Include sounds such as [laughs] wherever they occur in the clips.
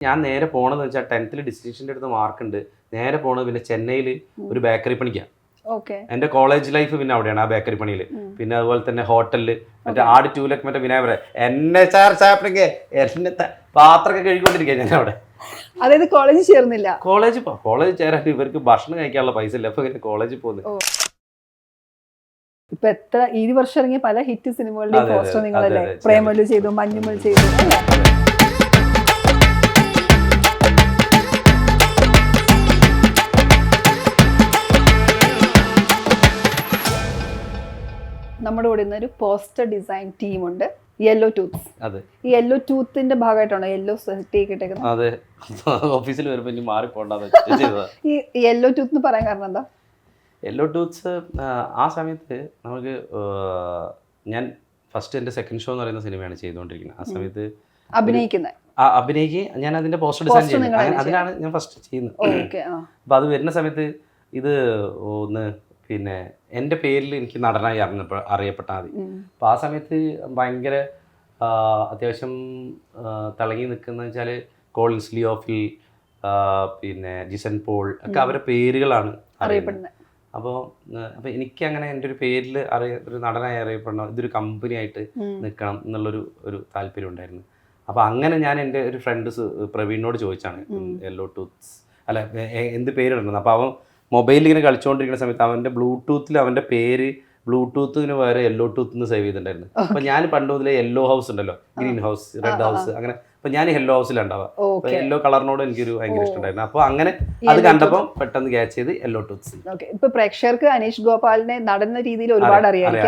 ഞാൻ നേരെ പോണെന്ന് വെച്ചാൽ ടെൻത്തിൽ ഡിസ്റ്റിങ്ഷന്റെ അടുത്ത് മാർക്ക് ഉണ്ട് നേരെ പോണത് പിന്നെ ചെന്നൈയിൽ ഒരു ബേക്കറി പണിക്കാണ് എന്റെ കോളേജ് ലൈഫ് പിന്നെ അവിടെയാണ് ആ ബേക്കറി പണിയിൽ പിന്നെ അതുപോലെ തന്നെ ഹോട്ടലിൽ മറ്റേ ആട് ടൂലൊക്കെ മറ്റേ വിനായകരെ എന്നെ ചാർ എന്നെ പാത്രമൊക്കെ കഴുകിക്കൊണ്ടിരിക്കുക ഞാൻ അവിടെ. അതായത് കോളേജ് ചേർന്നില്ല. കോളേജ് കോളേജ് ചേരാൻ ഇവർക്ക് ഭക്ഷണം കഴിക്കാനുള്ള പൈസ ഇല്ല. അപ്പൊ പിന്നെ കോളേജിൽ പോകുന്നത് ഇപ്പൊ എത്ര ഈ വർഷം ഇറങ്ങിയ പല ഹിറ്റ് സിനിമകളുടെ പോസ്റ്റർ നിങ്ങളല്ലേ? പ്രേമലു ചെയ്തു മഞ്ഞുമൽ ചെയ്തു. നമ്മുടെ കൂടെ ഇന്ന് ഒരു പോസ്റ്റർ ഡിസൈൻ ടീമുണ്ട് യെല്ലോ ടൂത്ത് അതെ. ഈ യെല്ലോ ടൂത്തിന്റെ ഭാഗമായിട്ടാണോ യെല്ലോ സെറ്റ് ഇട്ടേക്കുന്നത് അതെ. [laughs] ഓഫീസിൽ വരുമ്പോൾ ഇനി [laughs] ഈ യെല്ലോ ടൂത്ത് എന്ന് പറയാൻ കാരണം എന്താ? യെല്ലോ ടൂത്ത്സ് ആ സമയത്ത് നമുക്ക് ഞാൻ ഫസ്റ്റ് എന്റെ സെക്കൻഡ് ഷോ എന്ന് പറയുന്ന സിനിമയാണ് ചെയ്തുകൊണ്ടിരിക്കുന്നത്. ആ സമയത്ത് അഭിനയിക്കുന്നത് ആ അഭിനയിക്ക്. ഞാൻ അതിന്റെ പോസ്റ്റർ ഡിസൈൻ ചെയ്യുന്നത്. അതിനാണ് ഞാൻ ഫസ്റ്റ് ചെയ്യുന്നത്. അപ്പൊ അപ്പോൾ അത് വരുന്ന സമയത്ത് ഇത് ഒന്ന് പിന്നെ എന്റെ പേരിൽ എനിക്ക് നടനായി അറിഞ്ഞപ്പോൾ അറിയപ്പെട്ടാൽ മതി. അപ്പോൾ ആ സമയത്ത് ഭയങ്കര അത്യാവശ്യം തിളങ്ങി നിൽക്കുന്ന വെച്ചാൽ കോളിൻസ് ലിയോഫിൽ പിന്നെ ജിസൻ പോൾ ഒക്കെ അവരുടെ പേരുകളാണ് അറിയപ്പെടുന്നത്. അപ്പോൾ അപ്പോൾ എനിക്ക് അങ്ങനെ എന്റെ ഒരു പേരിൽ അറിയ ഒരു നടനായി അറിയപ്പെടണം ഇതൊരു കമ്പനി ആയിട്ട് നിൽക്കണം എന്നുള്ളൊരു ഒരു താല്പര്യം ഉണ്ടായിരുന്നു. അപ്പോൾ അങ്ങനെ ഞാൻ എന്റെ ഒരു ഫ്രണ്ട് പ്രവീണിനോട് ചോദിച്ചാണ് യെല്ലോ ടൂത്ത്സ് അല്ല എന്ത് പേരിടണം? അപ്പോൾ അവൻ മൊബൈലിൽ ഇങ്ങനെ കളിച്ചുകൊണ്ടിരിക്കുന്ന സമയത്ത് അവന്റെ ബ്ലൂടൂത്തിൽ അവന്റെ പേര് ബ്ലൂടൂത്തിന് വേറെ യെല്ലോ ടൂത്ത് എന്ന് സേവ് ചെയ്തിട്ടുണ്ടായിരുന്നു. അപ്പോൾ ഞാൻ പണ്ട് മുതലേ യെല്ലോ ഹൗസ് ഉണ്ടല്ലോ. ഗ്രീൻ ഹൗസ് റെഡ് ഹൗസ് അങ്ങനെ അപ്പോൾ ഞാൻ യെല്ലോ ഹൗസിലുണ്ടാവുക യെല്ലോ കളറിനോട് എനിക്കൊരു ഭയങ്കര ഇഷ്ടമുണ്ടായിരുന്നു. അപ്പൊ അങ്ങനെ അത് കണ്ടപ്പോൾ പെട്ടെന്ന് ക്യാച്ച് ചെയ്ത് യെല്ലോ ടൂത്ത്സ് ഓക്കെ ഇപ്പൊ പ്രേക്ഷകർക്ക് അനീഷ് ഗോപാലിനെ നടന്ന രീതിയിൽ ഒരുപാട് അറിയാം.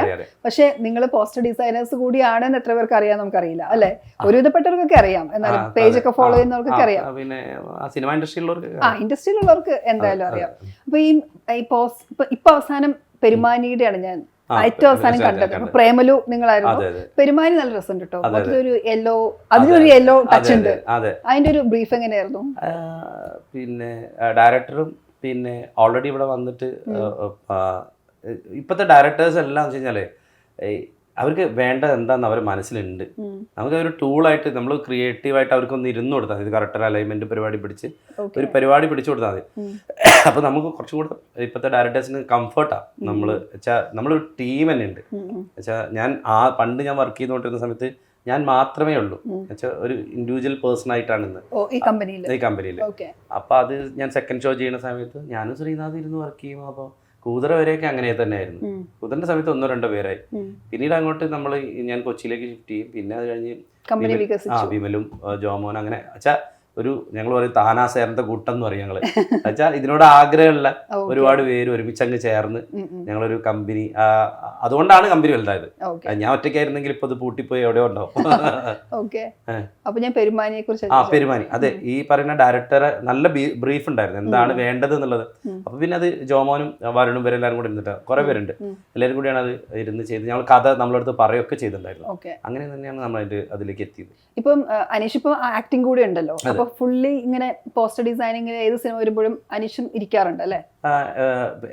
പക്ഷെ നിങ്ങൾ പോസ്റ്റർ ഡിസൈനേഴ്സ് കൂടിയാണെന്ന് എത്ര പേർക്ക് അറിയാൻ നമുക്കറിയില്ല അല്ലെ? ഒരുവിധപ്പെട്ടവർക്കൊക്കെ അറിയാം. എന്നാലും പേജ് ഒക്കെ ഫോളോ ചെയ്യുന്നവർക്കൊക്കെ അറിയാം. പിന്നെ സിനിമ ഇൻഡസ്ട്രിയിലുള്ളവർക്ക് ആ ഇൻഡസ്ട്രിയിലുള്ളവർക്ക് എന്തായാലും അറിയാം. അപ്പൊ ഈ ഇപ്പൊ അവസാനം പെരുമാനിയുടെയാണ് ഞാൻ ഏറ്റവും അവസാനം കണ്ടത്. പ്രേമലു നിങ്ങളായിരുന്നു. പെരുമാനി നല്ല രസമുണ്ട് കേട്ടോ ഒരു യെല്ലോ അതിനൊരു യെല്ലോ ടച്ച് ഉണ്ട്. അതെ, അതെ. അതിന്റെ ഒരു ബ്രീഫ് എങ്ങനെയായിരുന്നു? പിന്നെ ഡയറക്ടറും പിന്നെ ഓൾറെഡി ഇവിടെ വന്നിട്ട് ഇപ്പത്തെ ഇപ്പോഴത്തെ ഡയറക്ടേഴ്സ് എല്ലാം വെച്ച് കഴിഞ്ഞാലേ അവർക്ക് വേണ്ട എന്താന്ന് അവർ മനസ്സിലുണ്ട്. നമുക്ക് ഒരു ടൂളായിട്ട് നമ്മൾ ക്രിയേറ്റീവായിട്ട് അവർക്കൊന്ന് ഇരുന്ന് കൊടുത്താൽ മതി. കറക്റ്റ് അലൈൻമെന്റ് പരിപാടി പിടിച്ച് ഒരു പരിപാടി പിടിച്ചു കൊടുത്താൽ മതി. അപ്പൊ അപ്പോൾ നമുക്ക് കുറച്ചും കൂടെ ഇപ്പോഴത്തെ ഡയറക്ടേഴ്സിന് കംഫർട്ടാണ് നമ്മൾ വെച്ചാൽ നമ്മളൊരു ടീം തന്നെ ഉണ്ട്. വെച്ചാൽ ഞാൻ ആ പണ്ട് ഞാൻ വർക്ക് ചെയ്തുകൊണ്ടിരുന്ന സമയത്ത് ഞാൻ മാത്രമേ ഉള്ളൂ. വെച്ചാൽ ഒരു ഇൻഡിവിജ്വൽ പേഴ്സൺ ആയിട്ടാണ് ഇന്ന്. ഈ കമ്പനിയിൽ ഈ കമ്പനിയിൽ അപ്പോൾ അത് ഞാൻ സെക്കൻഡ് ഷോ ചെയ്യുന്ന സമയത്ത് ഞാനും ശ്രീനാഥ് ഇരുന്ന് വർക്ക് ചെയ്യും. അപ്പോൾ കൂതറ വരെയൊക്കെ അങ്ങനെ തന്നെയായിരുന്നു. കൂതറിന്റെ സമയത്ത് ഒന്നോ രണ്ടോ പേരായി. പിന്നീട് അങ്ങോട്ട് നമ്മൾ ഞാൻ കൊച്ചിയിലേക്ക് ഷിഫ്റ്റ് ചെയ്യും. പിന്നെ അത് കഴിഞ്ഞ് വിമലും ജോമോൻ അങ്ങനെ വെച്ചാൽ ഒരു ഞങ്ങൾ പറയും താനാ സേർന്ന കൂട്ടം എന്ന് പറയും ഞങ്ങൾ. വെച്ചാൽ ഇതിനോട് ആഗ്രഹമുള്ള. ഒരുപാട് പേര് ഒരുമിച്ച് അങ്ങ് ചേർന്ന്. ഞങ്ങളൊരു കമ്പനി അതുകൊണ്ടാണ് കമ്പനി വലുതായത്. ഞാൻ ഒറ്റയ്ക്കായിരുന്നെങ്കിൽ ഇപ്പൊ ഇത് പൂട്ടിപ്പോയി എവിടെയോ ഉണ്ടാവും. [laughs] അപ്പൊ ഞാൻ പെരുമാനിയെ കുറിച്ച് ആ പെരുമാനി. അതെ ഈ പറയുന്ന ഡയറക്ടറെ നല്ല ബ്രീഫ് ഉണ്ടായിരുന്നു. എന്താണ് വേണ്ടത് എന്നുള്ളത്. അപ്പൊ പിന്നെ അത് ജോമോനും വരുണും പേരും എല്ലാവരും കൂടെ ഇരുന്നിട്ട്. കുറെ പേരുണ്ട്. എല്ലാവരും കൂടിയാണ് അത് ഇരുന്ന് ചെയ്ത് ഞങ്ങൾ കഥ നമ്മളടുത്ത് പറയുകയൊക്കെ ചെയ്തിട്ടുണ്ടായിരുന്നു. അങ്ങനെ തന്നെയാണ് നമ്മൾ അതിലേക്ക് എത്തിയത്. ഇപ്പം അനീഷ് ഇപ്പൊ ആക്ടിങ് കൂടെ ഉണ്ടല്ലോ. അപ്പൊ ഫുള്ളി ഇങ്ങനെ പോസ്റ്റർ ഡിസൈനിങ് ഏത് സിനിമ വരുമ്പോഴും അനീഷും ഇരിക്കാറുണ്ട് അല്ലെ?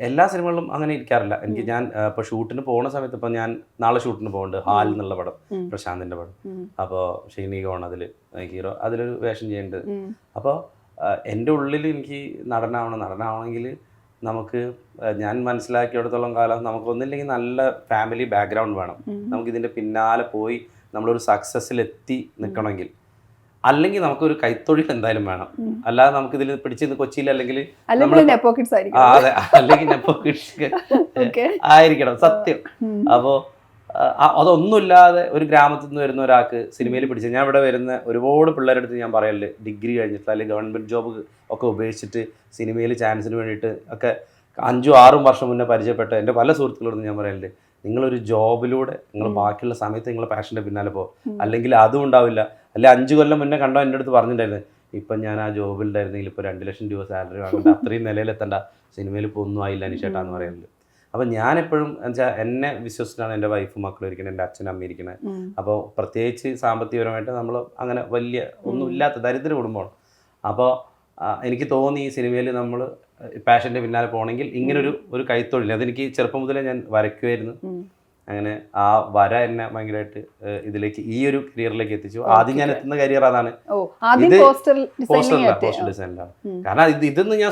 എല്ലാ സിനിമകളിലും അങ്ങനെ ഇരിക്കാറില്ല. എനിക്ക് ഞാൻ ഇപ്പൊ ഷൂട്ടിന് പോകുന്ന സമയത്ത് ഇപ്പൊ ഞാൻ നാളെ ഷൂട്ടിന് പോകുന്നുണ്ട് ഹാൽ എന്നുള്ള പടം പ്രശാന്തിന്റെ പടം. അപ്പോൾ ഷെയ്നികോൺ അതിൽ ഹീറോ അതിലൊരു വേഷം ചെയ്യേണ്ടത് അപ്പോൾ എന്റെ ഉള്ളിൽ എനിക്ക് നടനാവണം. നടനാവണമെങ്കിൽ നമുക്ക് ഞാൻ മനസ്സിലാക്കിയിടത്തോളം കാലം നമുക്ക് ഒന്നില്ലെങ്കിൽ നല്ല ഫാമിലി ബാക്ക്ഗ്രൗണ്ട് വേണം. നമുക്ക് ഇതിന്റെ പിന്നാലെ പോയി നമ്മളൊരു സക്സസ്സിൽ എത്തി നിൽക്കണമെങ്കിൽ അല്ലെങ്കിൽ നമുക്കൊരു കൈത്തൊഴിൽ എന്തായാലും വേണം. അല്ലാതെ നമുക്ക് ഇതിൽ പിടിച്ച് നിന്ന് കൊച്ചിയിൽ അല്ലെങ്കിൽ അതെ. അല്ലെങ്കിൽ നെപ്പോ കിഡ്സ് [laughs] ആയിരിക്കണം. സത്യം. അപ്പോ അതൊന്നുമില്ലാതെ ഒരു ഗ്രാമത്തിൽ നിന്ന് വരുന്ന ഒരാൾക്ക് സിനിമയിൽ പിടിച്ച് ഞാൻ ഇവിടെ വരുന്ന ഒരുപാട് പിള്ളേരുടെ അടുത്ത് ഞാൻ പറയല്ലേ ഡിഗ്രി കഴിഞ്ഞിട്ട് അല്ലെങ്കിൽ ഗവൺമെന്റ് ജോബ് ഒക്കെ ഉപേക്ഷിച്ചിട്ട് സിനിമയിൽ ചാൻസിന് വേണ്ടിയിട്ട് ഒക്കെ അഞ്ചും ആറും വർഷം മുന്നേ പരിചയപ്പെട്ട എന്റെ പല സുഹൃത്തുക്കളോടും ഞാൻ പറയല്ലേ നിങ്ങളൊരു ജോബിലൂടെ നിങ്ങൾ ബാക്കിയുള്ള സമയത്ത് നിങ്ങൾ പാഷന്റെ പിന്നാലെ പോകും. അല്ലെങ്കിൽ അതും ഉണ്ടാവില്ല. അല്ലെ അഞ്ച് കൊല്ലം മുന്നേ കണ്ടോ എന്റെ അടുത്ത് പറഞ്ഞിട്ടുണ്ടായിരുന്നു? ഇപ്പം ഞാൻ ആ ജോബിലുണ്ടായിരുന്നെങ്കിൽ ഇപ്പോൾ രണ്ട് ലക്ഷം രൂപ സാലറി വാങ്ങണ്ട. അത്രയും നിലയിലെത്തണ്ട. സിനിമയിൽ ഇപ്പോൾ ഒന്നും ആയില്ല അനിഷേട്ടാന്ന് പറയുന്നത്. അപ്പം ഞാൻ എപ്പോഴും വെച്ചാൽ എന്നെ വിശ്വസിച്ചാണ് എന്റെ വൈഫ് മക്കളും ഇരിക്കുന്നത് എന്റെ അച്ഛനും അമ്മ ഇരിക്കുന്നത് അപ്പോൾ പ്രത്യേകിച്ച് സാമ്പത്തികപരമായിട്ട് നമ്മൾ അങ്ങനെ വലിയ ഒന്നുമില്ലാത്ത ദരിദ്ര കുടുംബമാണ്. അപ്പോൾ എനിക്ക് തോന്നി ഈ സിനിമയിൽ നമ്മൾ പാഷന്റെ പിന്നാലെ പോകണമെങ്കിൽ ഇങ്ങനൊരു ഒരു കൈത്തൊഴിൽ. അതെനിക്ക് ചെറുപ്പം മുതലേ ഞാൻ വരയ്ക്കുമായിരുന്നു അങ്ങനെ ആ വര എന്നെ ഭയങ്കരമായിട്ട് ഇതിലേക്ക് ഈ ഒരു കരിയറിലേക്ക് എത്തിച്ചു. ആദ്യം ഞാൻ എത്തുന്ന കരിയർ അതാണ്. ഇത് പോസ്റ്റർ ഡിസൈനിലാണ് കാരണം ഇത് ഇതൊന്നും ഞാൻ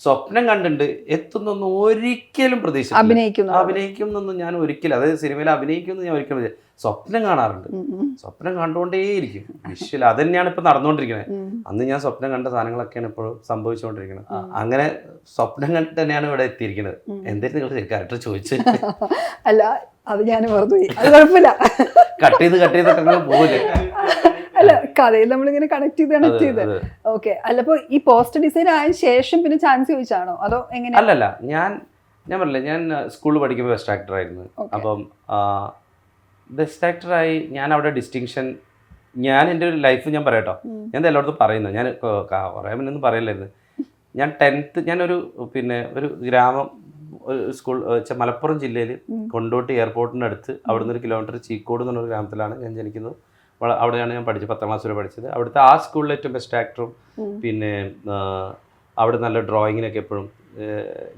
സ്വപ്നം കണ്ടിട്ട് എത്തുന്നൊന്നും ഒരിക്കലും പ്രതീക്ഷിച്ചില്ല അഭിനയിക്കുന്നു. അഭിനയിക്കും എന്നൊന്നും ഞാൻ ഒരിക്കലും അതായത് സിനിമയിൽ അഭിനയിക്കുമെന്ന് ഞാൻ ഒരിക്കലും സ്വപ്നം കാണാറുണ്ട്. സ്വപ്നം കണ്ടുകൊണ്ടേയിരിക്കും. വിഷ്വൽ അത് തന്നെയാണ് ഇപ്പൊ നടന്നുകൊണ്ടിരിക്കുന്നത്. അന്ന് ഞാൻ സ്വപ്നം കണ്ട സാധനങ്ങളൊക്കെയാണ് ഇപ്പോഴും സംഭവിച്ചുകൊണ്ടിരിക്കുന്നത്. അങ്ങനെ സ്വപ്നം കണ്ടിട്ട് തന്നെയാണ് ഇവിടെ എത്തിയിരിക്കുന്നത്. എന്തായിരുന്നു നിങ്ങൾ ക്യാരക്ടർ ചോദിച്ചു. [laughs] അല്ല അത് ഞാൻ മറന്നുപോയി. അത് കുഴപ്പമില്ല. [laughs] കട്ട് ചെയ്ത് കട്ട് ചെയ്തൊക്കെ പോകില്ല കഥയിൽ നമ്മളിങ്ങനെ കണക്ട് ചെയ്ത് കണക്ട് ചെയ്ത്. ഓക്കെ അല്ലപ്പോ ഈ പോസ്റ്റ് ഡിസൈൻ ആയ ശേഷം പിന്നെ ചാൻസ് ചോദിച്ചാണോ? അതോ എങ്ങനെ അല്ലല്ല ഞാൻ ഞാൻ പറഞ്ഞില്ല ഞാൻ സ്കൂളിൽ പഠിക്കുമ്പോൾ ബെസ്റ്റ് ആക്ടർ ആയിരുന്നു. അപ്പം ബെസ്റ്റ് ആക്ടറായി ഞാൻ അവിടെ ഡിസ്റ്റിങ്ഷൻ ഞാൻ എന്റെ ഒരു ലൈഫ് ഞാൻ പറയട്ടോ. ഞാൻ എല്ലായിടത്തും പറയുന്നു. ഞാൻ കുറേ മുന്നൊന്നും പറയില്ലായിരുന്നു ഞാൻ ടെൻത്ത് ഞാനൊരു പിന്നെ ഒരു ഗ്രാമം ഒരു സ്കൂൾ മലപ്പുറം ജില്ലയിൽ. കൊണ്ടോട്ടി എയർപോർട്ടിന്റെ അടുത്ത് അവിടുന്ന് ഒരു കിലോമീറ്റർ ചീക്കോട് എന്ന് ഗ്രാമത്തിലാണ് ഞാൻ ജനിക്കുന്നത്. അവിടെയാണ് ഞാൻ പഠിച്ചത് പത്താം ക്ലാസ് വരെ പഠിച്ചത്. അവിടുത്തെ ആ സ്കൂളിലെ ഏറ്റവും ബെസ്റ്റ് ആക്ടറും പിന്നെ അവിടെ നല്ല ഡ്രോയിങ്ങിനൊക്കെ എപ്പോഴും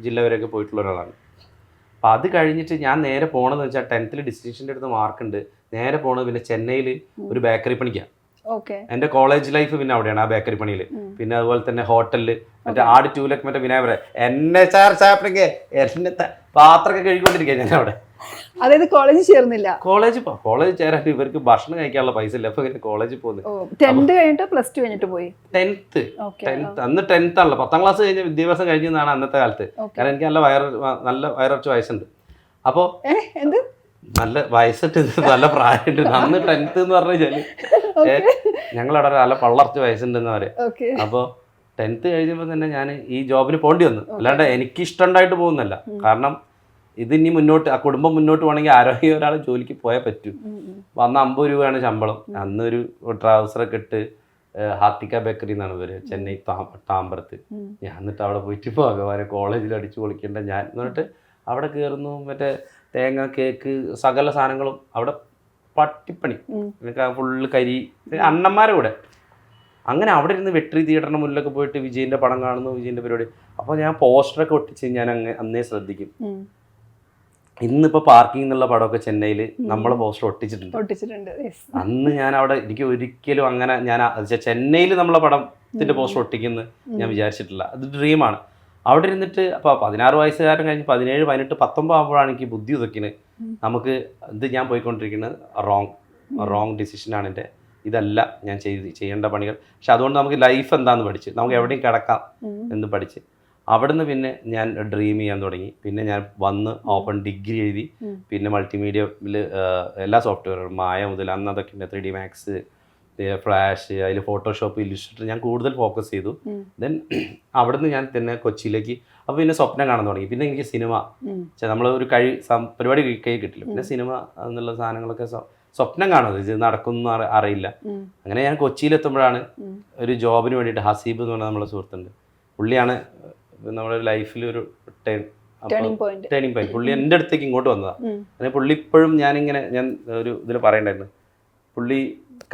ജില്ല വരെയൊക്കെ പോയിട്ടുള്ള ഒരാളാണ്. അപ്പോൾ അത് കഴിഞ്ഞിട്ട് ഞാൻ നേരെ പോകണമെന്ന് വെച്ചാൽ ടെൻത്തിൽ ഡിസ്റ്റിങ്ഷന്റെ അടുത്ത് മാർക്കുണ്ട് നേരെ പോണത് പിന്നെ ചെന്നൈയിൽ ഒരു ബേക്കറി പണിക്കാണ് എന്റെ കോളേജ് ലൈഫ് പിന്നെ അവിടെയാണ് ആ ബേക്കറി പണിയിൽ പിന്നെ അതുപോലെ തന്നെ ഹോട്ടലിൽ മറ്റേ ആട് ടൂലൊക്കെ മറ്റേ വിനായകരെ. എന്നെ ചാർ ചാപ്പിടൊക്കെ എന്നെ പാത്രമൊക്കെ കഴുകിക്കൊണ്ടിരിക്കുക ഞാൻ അവിടെ. അതായത് കോളേജ് ചേർന്നില്ല. കോളേജ് കോളേജ് ചേരാൻ ഇവർക്ക് ഭക്ഷണം കഴിക്കാനുള്ള പൈസ ഇല്ല. അപ്പൊ കോളേജിൽ പോകുന്നത് ടെൻത്ത് കഴിഞ്ഞിട്ട് പ്ലസ് ടു കഴിഞ്ഞിട്ട് പോയി. ടെൻത്ത് ടെൻത്ത് അന്ന് ടെൻത്ത് ആണല്ലോ. പത്താം ക്ലാസ് കഴിഞ്ഞ വിദ്യാഭ്യാസം കഴിഞ്ഞാണ് അന്നത്തെ കാലത്ത്. കാരണം എനിക്ക് നല്ല വയറ നല്ല വയറച്ച് വയസ്സുണ്ട്. അപ്പോ എന്ത്? നല്ല വയസ്സിട്ട് നല്ല പ്രായമുണ്ട്. അന്ന് ടെൻത്ത് എന്ന് പറഞ്ഞു കഴിഞ്ഞാൽ ഓക്കെ ഞങ്ങളവിടെ നല്ല പള്ളർച്ച് വയസ്സുണ്ടെന്ന് പറയാം. അപ്പോൾ ടെൻത്ത് കഴിഞ്ഞപ്പോൾ തന്നെ ഞാൻ ഈ ജോബിന് പോകേണ്ടി വന്നു. അല്ലാണ്ട് എനിക്ക് ഇഷ്ടമുണ്ടായിട്ട് പോകുന്നല്ല കാരണം ഇത് ഇനി മുന്നോട്ട് ആ കുടുംബം മുന്നോട്ട് പോകണമെങ്കിൽ ആരോഗ്യ ഒരാൾ ജോലിക്ക് പോയാൽ പറ്റൂ. അപ്പം അന്ന് അമ്പത് രൂപയാണ് ശമ്പളം. അന്ന് ഒരു ട്രൗസറൊക്കെ ഇട്ട് ഹാർത്തിക്ക ബേക്കറി എന്നാണ് ഇവർ ചെന്നൈ താ- താമ്പരത്ത് ഞാൻ എന്നിട്ട് അവിടെ പോയിട്ട് ഭഗവാനെ കോളേജിൽ അടിച്ചു പൊളിക്കേണ്ട ഞാൻ എന്നിട്ട് അവിടെ കയറുന്നു മറ്റേ തേങ്ങ കേക്ക് സകല സാധനങ്ങളും അവിടെ പട്ടിപ്പണി. ഫുള്ള് കരി അണ്ണന്മാരെ കൂടെ. അങ്ങനെ അവിടെ ഇരുന്ന് വെട്രി തിയേറ്ററിന് മുന്നിലൊക്കെ പോയിട്ട് വിജയിന്റെ പടം കാണുന്നു വിജയിന്റെ പരിപാടി. അപ്പോൾ ഞാൻ പോസ്റ്ററൊക്കെ ഒട്ടിച്ച് ഞാൻ അങ്ങ് അന്നേ ശ്രദ്ധിക്കും. ഇന്നിപ്പോൾ പാർക്കിംഗ് എന്നുള്ള പടമൊക്കെ ചെന്നൈയിൽ നമ്മളെ പോസ്റ്റർ ഒട്ടിച്ചിട്ടുണ്ട്. ഒട്ടിച്ചിട്ടുണ്ട്. അന്ന് ഞാൻ അവിടെ എനിക്ക് ഒരിക്കലും അങ്ങനെ ഞാൻ ചെന്നൈയിൽ നമ്മളെ പടത്തിന്റെ പോസ്റ്റർ ഒട്ടിക്കുന്നു ഞാൻ വിചാരിച്ചിട്ടില്ല. അത് ഡ്രീമാണ് അവിടെ ഇരുന്നിട്ട് അപ്പോൾ പതിനാറ് വയസ്സുകാരൻ കഴിഞ്ഞ് പതിനേഴ് പതിനെട്ട് പത്തൊമ്പത് ആകുമ്പോഴാണ് എനിക്ക് ബുദ്ധി ഉതക്കിന് നമുക്ക് ഇത് ഞാൻ പോയിക്കൊണ്ടിരിക്കുന്നത് റോങ് റോങ് ആണ് എന്റെ. ഇതല്ല ഞാൻ ചെയ്ത് ചെയ്യേണ്ട പണികൾ. പക്ഷെ അതുകൊണ്ട് നമുക്ക് ലൈഫ് എന്താന്ന് പഠിച്ച്. നമുക്ക് എവിടെയും കിടക്കാം എന്ന് പഠിച്ച്. അവിടുന്ന് പിന്നെ ഞാൻ ഡ്രീം ചെയ്യാൻ തുടങ്ങി. പിന്നെ ഞാൻ വന്ന് ഓപ്പൺ ഡിഗ്രി എഴുതി. പിന്നെ മൾട്ടിമീഡിയയിൽ എല്ലാ സോഫ്റ്റ്വെയറും മായ മുതൽ അന്ന് അതൊക്കെ ഉണ്ട് ത്രീ ഡി മാക്സ് ഫ്ലാഷ് അതിൽ ഫോട്ടോഷോപ്പ് ഇല്ലുസ്ട്രേറ്റർ ഞാൻ കൂടുതൽ ഫോക്കസ് ചെയ്തു. ദെൻ [clears throat] അവിടുന്ന് ഞാൻ പിന്നെ കൊച്ചിയിലേക്ക് അപ്പോൾ പിന്നെ സ്വപ്നം കാണാൻ തുടങ്ങി. പിന്നെ എനിക്ക് സിനിമ. നമ്മൾ ഒരു കഴി പരിപാടി കൈ കിട്ടില്ല. പിന്നെ സിനിമ എന്നുള്ള സാധനങ്ങളൊക്കെ സ്വപ്നം കാണുന്നത് ഇത് നടക്കുന്നു അറിയില്ല. അങ്ങനെ ഞാൻ കൊച്ചിയിലെത്തുമ്പോഴാണ്. ഒരു ജോബിന് വേണ്ടിയിട്ട് ഹസീബ് എന്ന് പറഞ്ഞ നമ്മളെ സുഹൃത്തുണ്ട്. പുള്ളിയാണ് നമ്മുടെ ലൈഫിൽ ഒരു. ടേണിംഗ് പോയിന്റ് പുള്ളി എന്റെ അടുത്തേക്ക് ഇങ്ങോട്ട് വന്നതാണ് ഉം. അങ്ങനെ പുള്ളി ഇപ്പോഴും ഞാനിങ്ങനെ ഞാൻ ഒരു ഇതിൽ പറയണ്ടായിരുന്നു. പുള്ളി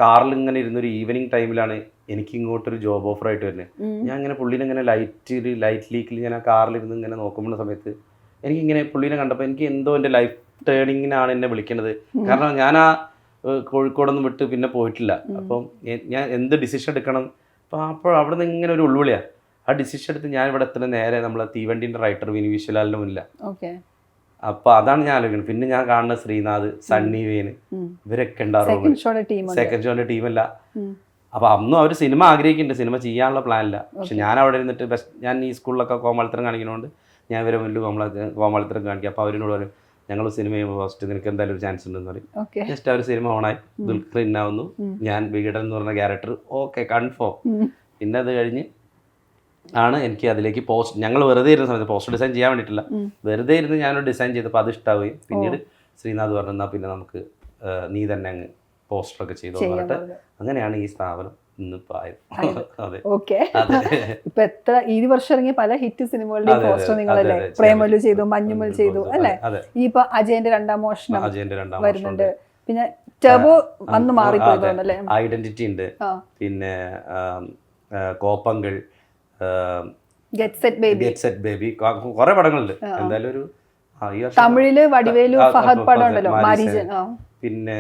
കാറിൽ ഇങ്ങനെ ഇരുന്നൊരു ഈവനിങ് ടൈമിലാണ് എനിക്ക് ഇങ്ങോട്ടൊരു ജോബ് ഓഫർ ആയിട്ട് വരുന്നത് ഞാൻ ഇങ്ങനെ പുള്ളിനെ ഇങ്ങനെ ലൈറ്റിൽ ലൈറ്റ് ലീക്കിൽ ഞാൻ ആ കാറിലിരുന്ന് ഇങ്ങനെ നോക്കുമ്പോൾ സമയത്ത് എനിക്കിങ്ങനെ പുള്ളീനെ കണ്ടപ്പോൾ എനിക്ക് എന്തോ എന്റെ ലൈഫ് ടേണിങ്ങിനാണ് എന്നെ വിളിക്കുന്നത് കാരണം ഞാൻ ആ കോഴിക്കോടൊന്നും വിട്ട് പിന്നെ പോയിട്ടില്ല. അപ്പം ഞാൻ എന്ത് ഡിസിഷൻ എടുക്കണം? അപ്പോൾ അപ്പോൾ അവിടെ നിന്ന് ഇങ്ങനെ ഒരു ഉൾവിളിയാണ് ആ ഡിസിഷൻ എടുത്ത് ഞാൻ ഇവിടെ എത്തുന്ന നേരെ നമ്മളെ തീവണ്ടിന്റെ റൈറ്റർ വിനി വിശ്വലാലിന് മുന്നില്ല ഓക്കെ അപ്പോൾ അതാണ് ഞാൻ ആലോചിക്കുന്നത്. പിന്നെ ഞാൻ കാണുന്ന ശ്രീനാഥ് സണ്ണി വേന്. ഇവരൊക്കെ ഉണ്ടാവും സെക്കൻഡ് ഷോന്റെ ടീമല്ല അപ്പൊ അന്നും അവർ സിനിമ ആഗ്രഹിക്കുന്നുണ്ട്. സിനിമ ചെയ്യാനുള്ള പ്ലാനില്ല പക്ഷെ ഞാൻ അവിടെ ഇരുന്നിട്ട് ബെസ്റ്റ് ഞാൻ ഈ സ്കൂളിലൊക്കെ കോമാളിത്തരം കാണിക്കുന്നതുകൊണ്ട് ഞാൻ ഇവരെ മുന്നിൽ കോമള കോമാളിത്തരം കാണിക്കും. അപ്പോൾ അവരോട് പറയും ഞങ്ങൾ സിനിമ ഫസ്റ്റ് നിനക്ക് എന്തായാലും ഒരു ചാൻസ് ഉണ്ടെന്ന് പറയും. ജസ്റ്റ് അവർ സിനിമ ഓണായി ദുൽഖർ ഇന്നാവുന്നു. ഞാൻ വികടൻ എന്ന് പറഞ്ഞ ക്യാരക്ടർ ഓക്കെ കൺഫേം പിന്നെ അത് കഴിഞ്ഞ് ആണ് എനിക്ക് അതിലേക്ക് പോസ്റ്റ് ഞങ്ങൾ വെറുതെ ഇരുന്ന സമയത്ത് പോസ്റ്റർ ഡിസൈൻ ചെയ്യാൻ വേണ്ടിയിട്ടില്ല. വെറുതെ ഇരുന്ന് ഞാനൊരു ഡിസൈൻ ചെയ്തപ്പോൾ അത് ഇഷ്ടമാവുകയും പിന്നീട് ശ്രീനാഥ് പറഞ്ഞു എന്നാൽ പിന്നെ നമുക്ക് നീ തന്നെ അങ്ങ് പോസ്റ്ററൊക്കെ ചെയ്തു പറഞ്ഞിട്ട് അങ്ങനെയാണ് ഈ സ്ഥാപനം [laughs] [laughs] ഇപ്പൊ എത്ര ഈ വർഷം ഇറങ്ങിയ പല ഹിറ്റ് സിനിമകളുടെ പോസ്റ്റർ നിങ്ങളല്ലേ? പ്രേമലു ചെയ്തു മഞ്ഞുമൽ ചെയ്തു അല്ലേ? അതെ ഇനിയിപ്പോ അജയന്റെ രണ്ടാം മോഷണം വരുന്നുണ്ട്. പിന്നെ ടെബോ വന്ന് മാറിപ്പോയി. ഐഡന്റിറ്റി ഉണ്ട്. പിന്നെ കോപ്പങ്കൾ ബേബി കുറെ പടങ്ങളുണ്ട്. എന്തായാലും ഒരു തമിഴിൽ വടിവേലു ഫഹദ് പടമുണ്ടല്ലോ പടം ഉണ്ടല്ലോ മാരീജൻ പിന്നെ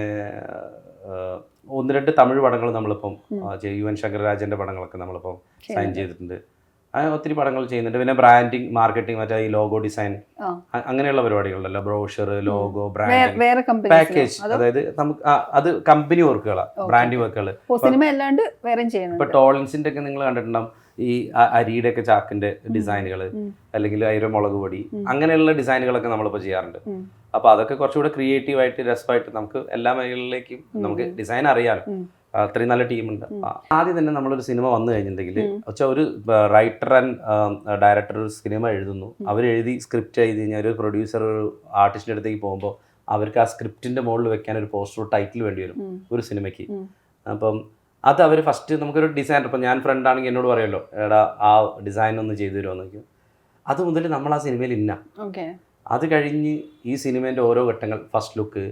ഒന്ന് രണ്ട് തമിഴ് പടങ്ങൾ നമ്മളിപ്പം യു എൻ ശങ്കരരാജന്റെ പടങ്ങളൊക്കെ നമ്മളിപ്പം സൈൻ ചെയ്തിട്ടുണ്ട്. അങ്ങനെ ഒത്തിരി പടങ്ങൾ ചെയ്യുന്നുണ്ട്. പിന്നെ ബ്രാൻഡിങ് മാർക്കറ്റിംഗ് മറ്റേ ഈ ലോഗോ ഡിസൈൻ. അങ്ങനെയുള്ള പരിപാടികളുണ്ടല്ലോ. Brochure logo branding branding package അതായത് നമുക്ക് അത് കമ്പനി വർക്കുകളാണ് ബ്രാൻഡിങ് വർക്കുകൾ ഇപ്പൊ ടോളൻസിന്റെ ഒക്കെ നിങ്ങൾ കണ്ടിട്ടുണ്ടാവും. ഈ അ- അരിയുടെ ഒക്കെ ചാക്കിന്റെ ഡിസൈനുകൾ അല്ലെങ്കിൽ അതിന്റെ മുളക് പൊടി അങ്ങനെയുള്ള ഡിസൈനുകളൊക്കെ നമ്മളിപ്പോൾ ചെയ്യാറുണ്ട്. അപ്പൊ അതൊക്കെ കുറച്ചുകൂടെ ക്രിയേറ്റീവ് ആയിട്ട് രസമായിട്ട് നമുക്ക് എല്ലാ മേഖലകളിലേക്കും നമുക്ക് ഡിസൈൻ അറിയാലോ. അത്രയും നല്ല ടീമുണ്ട് ആദ്യം തന്നെ നമ്മളൊരു സിനിമ വന്നു കഴിഞ്ഞിട്ടുണ്ടെങ്കിൽ വെച്ചാൽ ഒരു റൈറ്റർ ആൻഡ് ഡയറക്ടർ ഒരു സിനിമ എഴുതുന്നു. അവർ എഴുതി സ്ക്രിപ്റ്റ് എഴുതി കഴിഞ്ഞാൽ ഒരു പ്രൊഡ്യൂസർ ഒരു ആർട്ടിസ്റ്റിന്റെ അടുത്തേക്ക് പോകുമ്പോൾ അവർക്ക് ആ സ്ക്രിപ്റ്റിന്റെ മുകളിൽ വെക്കാൻ ഒരു പോസ്റ്റർ ടൈറ്റിൽ വേണ്ടി വരും ഒരു സിനിമയ്ക്ക്. അപ്പം അത് അവർ ഫസ്റ്റ് നമുക്കൊരു ഡിസൈനർ ഇപ്പം ഞാൻ ഫ്രണ്ട് ആണെങ്കിൽ എന്നോട് പറയുമല്ലോ എടാ ആ ഡിസൈൻ ഒന്ന് ചെയ്തു തരുമോ എന്നൊക്കെ. അത് മുതൽ നമ്മൾ ആ സിനിമയിൽ ഇന്ന. അത് കഴിഞ്ഞ് ഈ സിനിമേന്റെ ഓരോ ഘട്ടങ്ങൾ ഫസ്റ്റ് ലുക്ക്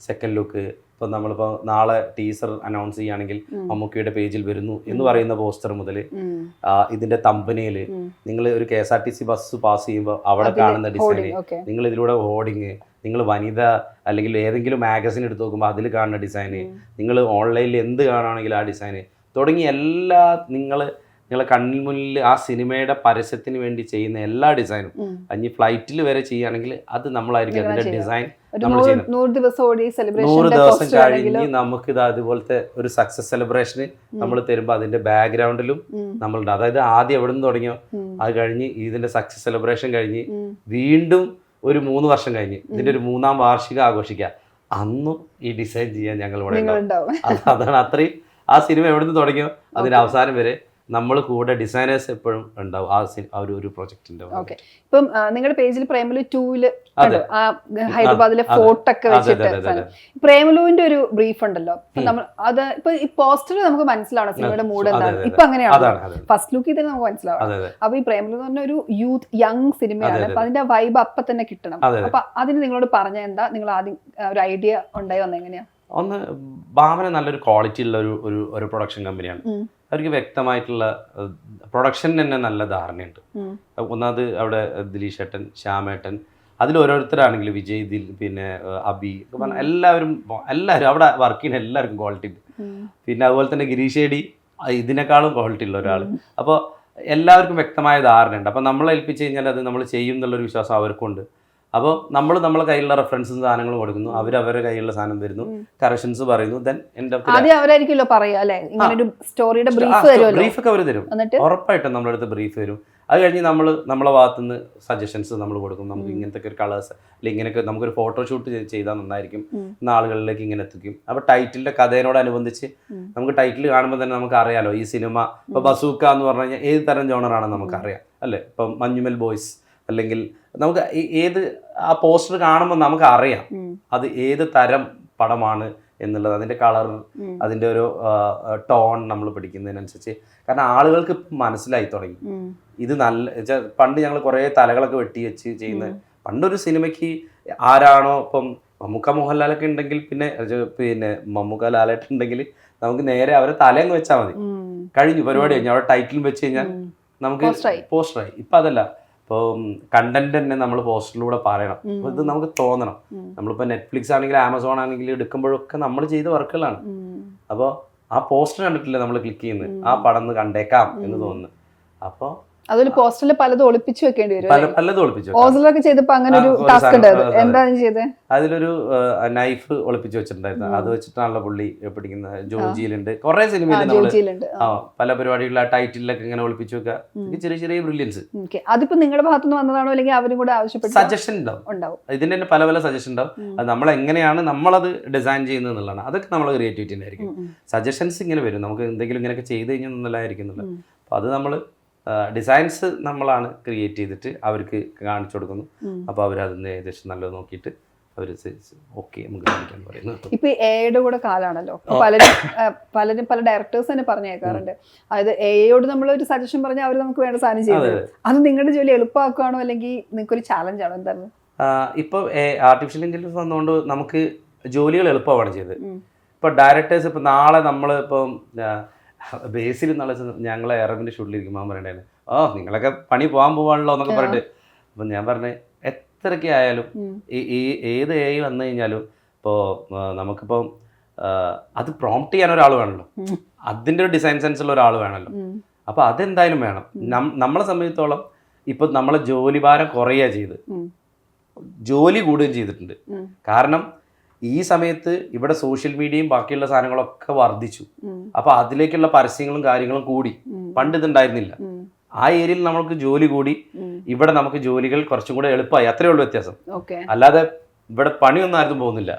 സെക്കൻഡ് ലുക്ക് ഇപ്പം നമ്മളിപ്പോൾ നാളെ ടീസർ അനൗൺസ് ചെയ്യുകയാണെങ്കിൽ മമ്മൂക്കിയുടെ പേജിൽ വരുന്നു എന്ന് പറയുന്ന പോസ്റ്റർ മുതൽ ഇതിന്റെ തമ്പനയിൽ നിങ്ങൾ ഒരു K S R T C bus pass ചെയ്യുമ്പോൾ അവിടെ കാണുന്ന ഡിസൈൻ നിങ്ങൾ ഇതിലൂടെ ഹോർഡിങ് നിങ്ങൾ വനിത അല്ലെങ്കിൽ ഏതെങ്കിലും മാഗസിൻ എടുത്ത് നോക്കുമ്പോൾ അതിൽ കാണുന്ന ഡിസൈൻ നിങ്ങൾ ഓൺലൈനിൽ എന്ത് കാണുകയാണെങ്കിലും ആ ഡിസൈൻ തുടങ്ങി എല്ലാ നിങ്ങൾ നിങ്ങളെ കണ്ണിൽ മുന്നിൽ ആ സിനിമയുടെ പരസ്യത്തിന് വേണ്ടി ചെയ്യുന്ന എല്ലാ ഡിസൈനും അഞ്ഞി ഫ്ലൈറ്റിൽ വരെ ചെയ്യുകയാണെങ്കിൽ അത് നമ്മളായിരിക്കും അതിന്റെ ഡിസൈൻ നമ്മൾ നൂറ് ചെയ്യുന്നത്. നൂറ് ദിവസം കഴിഞ്ഞ് നമുക്ക് ഇത് അതുപോലത്തെ ഒരു സക്സസ് സെലിബ്രേഷന് നമ്മൾ തരുമ്പോൾ അതിന്റെ ബാക്ക്ഗ്രൗണ്ടിലും നമ്മളുണ്ട്. അതായത് ആദ്യം എവിടെ നിന്ന് തുടങ്ങിയോ അത് കഴിഞ്ഞ് ഇതിന്റെ സക്സസ് സെലിബ്രേഷൻ കഴിഞ്ഞ് വീണ്ടും ഒരു മൂന്ന് വർഷം കഴിഞ്ഞ്. ഇതിന്റെ ഒരു മൂന്നാം വാർഷികം ആഘോഷിക്കുക അന്നും ഈ ഡിസൈൻ ചെയ്യാൻ ഞങ്ങൾ ഇവിടെ അതാണ് അത്രയും ആ സിനിമ എവിടെ നിന്ന് തുടങ്ങിയോ? അതിന്റെ അവസാനം വരെ നമ്മൾ കൂടെ ഡിസൈനേഴ്സ് എപ്പോഴും ഉണ്ടാവും ആ ആ ഒരു ഒരു പ്രൊജക്ടിന്റെ ഓക്കെ ഇപ്പം നിങ്ങളുടെ പേജിൽ പ്രേമലു ടൂൽ ഹൈദരാബാദിലെ ഫോട്ടോ ഒക്കെ വെച്ചിട്ട്. പ്രേമലുവിന്റെ ഒരു ബ്രീഫ് ഉണ്ടല്ലോ. നമ്മൾ അത് ഇപ്പൊ ഈ പോസ്റ്റർ നമുക്ക് മനസ്സിലാണ് സിനിമയുടെ മൂഡ് എന്താണ്. ഇപ്പൊ അങ്ങനെയാണ്? ഫസ്റ്റ് ലുക്കിൽ തന്നെ നമുക്ക് മനസ്സിലാവും അപ്പൊ ഈ പ്രേമലു എന്ന് പറഞ്ഞ ഒരു യൂത്ത് യങ് സിനിമയാണ് അപ്പൊ അതിന്റെ വൈബ് അപ്പൊ തന്നെ കിട്ടണം. അപ്പൊ അതിന് നിങ്ങളോട് പറഞ്ഞ എന്താ? നിങ്ങൾ ആദ്യം ഒരു ഐഡിയ ഉണ്ടായി വന്നെങ്ങനെയാ ഒന്ന് ഭാവന നല്ലൊരു ക്വാളിറ്റി ഉള്ള ഒരു ഒരു പ്രൊഡക്ഷൻ കമ്പനിയാണ്. അവർക്ക് വ്യക്തമായിട്ടുള്ള പ്രൊഡക്ഷൻ തന്നെ നല്ല ധാരണയുണ്ട്. ഒന്നാമത് അവിടെ ദിലീഷ് ദിലീഷേട്ടൻ ശ്യാമേട്ടൻ അതിൽ ഓരോരുത്തരാണെങ്കിലും വിജയ് ദിൽ പിന്നെ അബി എല്ലാവരും എല്ലാവരും അവിടെ വർക്ക് ചെയ്യുന്ന എല്ലാവർക്കും ക്വാളിറ്റി ഉണ്ട്. പിന്നെ അതുപോലെ തന്നെ ഗിരീഷേടി ഇതിനേക്കാളും ക്വാളിറ്റി ഉള്ള ഒരാൾ അപ്പോൾ എല്ലാവർക്കും വ്യക്തമായ ധാരണയുണ്ട്. അപ്പോൾ നമ്മളെ ഏൽപ്പിച്ച് കഴിഞ്ഞാൽ അത് നമ്മൾ ചെയ്യും എന്നുള്ളൊരു വിശ്വാസം അവർക്കുണ്ട്. അപ്പോൾ നമ്മൾ നമ്മളെ കയ്യിലുള്ള റെഫറൻസും സാധനങ്ങളും കൊടുക്കുന്നു. അവർ അവരുടെ കയ്യിലുള്ള സാധനം വരുന്നു കറക്ഷൻസ് പറയുന്നു. ദെൻ എന്റെ ആദ്യം അവരായിരിക്കുമല്ലോ അല്ലേ? ഇങ്ങനെ ഒരു സ്റ്റോറിയുടെ ബ്രീഫ് തരുമല്ലോ ബ്രീഫ് ഒക്കെ അവർ തരും. ഉറപ്പായിട്ടും നമ്മുടെ അടുത്ത് ബ്രീഫ് തരും അത് കഴിഞ്ഞ് നമ്മൾ നമ്മളെ ഭാഗത്തുനിന്ന് സജഷൻസ് നമ്മൾ കൊടുക്കും. നമുക്ക് ഇങ്ങനത്തെ ഒരു കളേഴ്സ് അല്ലെങ്കിൽ ഇങ്ങനെയൊക്കെ നമുക്കൊരു ഫോട്ടോഷൂട്ട് ചെയ്താൽ നന്നായിരിക്കും. എന്ന ആളുകളിലേക്ക് ഇങ്ങനെ എത്തിക്കും. അപ്പോൾ ടൈറ്റിലിന്റെ കഥയോടനുബന്ധിച്ച്. നമുക്ക് ടൈറ്റിൽ കാണുമ്പോൾ തന്നെ നമുക്ക് അറിയാലോ ഈ സിനിമ ഇപ്പൊ ബസൂക്ക എന്ന് പറഞ്ഞു കഴിഞ്ഞാൽ ഏത് തരം ജോണറാണെന്ന് നമുക്ക് അറിയാം അല്ലേ? ഇപ്പം മഞ്ഞുമൽ ബോയ്സ് അല്ലെങ്കിൽ നമുക്ക് ഏത് ആ പോസ്റ്റർ കാണുമ്പോൾ നമുക്ക് അറിയാം അത് ഏത് തരം പടമാണ് എന്നുള്ളത്. അതിന്റെ കളർ. അതിന്റെ ഒരു ടോൺ നമ്മൾ പിടിക്കുന്നതിനനുസരിച്ച്. കാരണം ആളുകൾക്ക് മനസ്സിലായി തുടങ്ങി. ഇത് നല്ല പണ്ട് ഞങ്ങൾ കുറേ തലകളൊക്കെ വെട്ടി വെച്ച് ചെയ്യുന്ന പണ്ടൊരു സിനിമയ്ക്ക് ആരാണോ ഇപ്പം മമ്മൂക്ക മോഹൻലാലൊക്കെ ഉണ്ടെങ്കിൽ പിന്നെ പിന്നെ മമ്മൂക്ക ലാലേട്ടൻ ഉണ്ടെങ്കിൽ നമുക്ക് നേരെ അവരെ തലയങ്ങ് വെച്ചാൽ മതി. കഴിഞ്ഞു പരിപാടി കഴിഞ്ഞു. അവിടെ ടൈറ്റിലും വെച്ച് കഴിഞ്ഞാൽ നമുക്ക്. പോസ്റ്ററായി. ഇപ്പം അതല്ല. ഇപ്പോൾ കണ്ടന്റ് തന്നെ നമ്മൾ പോസ്റ്ററിലൂടെ പറയണം. അപ്പോൾ ഇത് നമുക്ക് തോന്നണം. നമ്മളിപ്പോൾ നെറ്റ്ഫ്ലിക്സ് ആണെങ്കിലും ആമസോൺ ആണെങ്കിലും എടുക്കുമ്പോഴൊക്കെ നമ്മൾ ചെയ്ത വർക്കുകളാണ്. അപ്പോൾ ആ പോസ്റ്റർ കണ്ടിട്ടില്ല നമ്മൾ ക്ലിക്ക് ചെയ്യുന്നത്? ആ പടം കണ്ടേക്കാം എന്ന് തോന്നുന്നു. അപ്പോൾ അതൊരു പോസ്റ്ററിൽ പലതും ഒളിപ്പിച്ചു വെക്കേണ്ടി വരും പല പലതും ഒളിപ്പിച്ചു. ഓസലൊക്കെ ചെയ്തപ്പോ അങ്ങനെ ഒരു ടാസ്ക് ഉണ്ടായിരുന്നു. എന്താണ് ചെയ്തത് അതിലൊരു നൈഫ് ഒളിപ്പിച്ചു വെച്ചിട്ടുണ്ടായിരുന്നു. അത് വെച്ചിട്ടാണല്ലോ പുള്ളി പിടിക്കുന്നത് ജോജിയിലുണ്ട് കുറെ സിനിമയിൽ ജോജിയിലുണ്ട് പല പരിപാടികളിൽ ആ ടൈറ്റിലൊക്കെ ഇങ്ങനെ ഒളിപ്പിച്ചു വെക്കുക. ചെറിയ ചെറിയ ബ്രില്യൻസ് അതിപ്പോ നിങ്ങളുടെ ഭാഗത്തുനിന്ന് വന്നതാണോ അല്ലെങ്കിൽ അവരും കൂടെ ആവശ്യപ്പെട്ടു സജഷൻ ഉണ്ടാവും. ഇതിന്റെ തന്നെ പല പല സജഷൻ ഉണ്ടാവും. അത് നമ്മൾ എങ്ങനെയാണ് നമ്മളത് ഡിസൈൻ ചെയ്യുന്നത് എന്നുള്ളതാണ്. അതൊക്കെ നമ്മൾ ക്രിയേറ്റിവിറ്റി ആയിരിക്കും. സജഷൻസ് ഇങ്ങനെ വരും. നമുക്ക് എന്തെങ്കിലും ഇങ്ങനെയൊക്കെ ചെയ്ത് കഴിഞ്ഞാൽ നല്ലതായിരിക്കും അപ്പൊ അത് നമ്മൾ ഡിസൈൻസ് നമ്മളാണ് ക്രിയേറ്റ് ചെയ്തിട്ട് അവർക്ക് കാണിച്ചു കൊടുക്കുന്നു. അപ്പോൾ അവർ അതിന് ഏകദേശം നല്ലത് നോക്കിയിട്ട് അവർ ഓക്കെ നമുക്ക് കാണിക്കാൻ ഇപ്പൊ എയുടെ കൂടെ കാലാണല്ലോ. പലരും പലരും പല ഡയറക്ടേഴ്സ് തന്നെ പറഞ്ഞേക്കാറുണ്ട്. അതായത് എയോട് നമ്മൾ ഒരു സജഷൻ പറഞ്ഞാൽ അവർ നമുക്ക് വേണ്ട സാധനം ചെയ്തു അത് നിങ്ങളുടെ ജോലി എളുപ്പമാക്കുകയാണോ അല്ലെങ്കിൽ നിങ്ങൾക്ക് ഒരു ചാലഞ്ച് ആണോ എന്താണ് ഇപ്പൊ ആർട്ടിഫിഷ്യൽ ഇന്റലിജൻസ് വന്നുകൊണ്ട് നമുക്ക് ജോലികൾ എളുപ്പമാണ് ചെയ്തത് ഇപ്പൊ ഡയറക്ടേഴ്സ് ഇപ്പൊ നാളെ നമ്മൾ ഇപ്പം ബേസിൽ നാളെ ഞങ്ങളെ ഇറങ്ങിന്റെ ഷൂട്ടിലിരിക്കുമ്പോൾ പറയണ്ടായിരുന്നു ഓ നിങ്ങളൊക്കെ പണി പോകാൻ പോവാണല്ലോ എന്നൊക്കെ. പറഞ്ഞിട്ട് അപ്പം ഞാൻ പറഞ്ഞേ എത്രയൊക്കെ ആയാലും ഈ ഈ ഏത് എ വന്നു കഴിഞ്ഞാലും ഇപ്പോൾ നമുക്കിപ്പോൾ അത് പ്രോംപ്റ്റ് ചെയ്യാൻ ഒരാൾ വേണമല്ലോ. അതിന്റെ ഒരു ഡിസൈൻ സെൻസ് ഉള്ള ഒരാൾ വേണമല്ലോ. അപ്പോൾ അതെന്തായാലും വേണം. നമ്മളെ സംബന്ധിച്ചോളം ഇപ്പം നമ്മളെ ജോലി ഭാരം കുറയുക ചെയ്ത്. ജോലി കൂടുകയും ചെയ്തിട്ടുണ്ട്. കാരണം ഈ സമയത്ത് ഇവിടെ സോഷ്യൽ മീഡിയയും ബാക്കിയുള്ള സാധനങ്ങളൊക്കെ വർദ്ധിച്ചു. അപ്പൊ അതിലേക്കുള്ള പരസ്യങ്ങളും കാര്യങ്ങളും കൂടി. പണ്ട് ഇതുണ്ടായിരുന്നില്ല. ആ ഏരിയയിൽ നമ്മൾക്ക് ജോലി കൂടി. ഇവിടെ നമുക്ക് ജോലികൾ കുറച്ചും കൂടെ എളുപ്പമായി. അത്രേ ഉള്ളൂ വ്യത്യാസം. അല്ലാതെ ഇവിടെ പണിയൊന്നും ആരും പോകുന്നില്ല.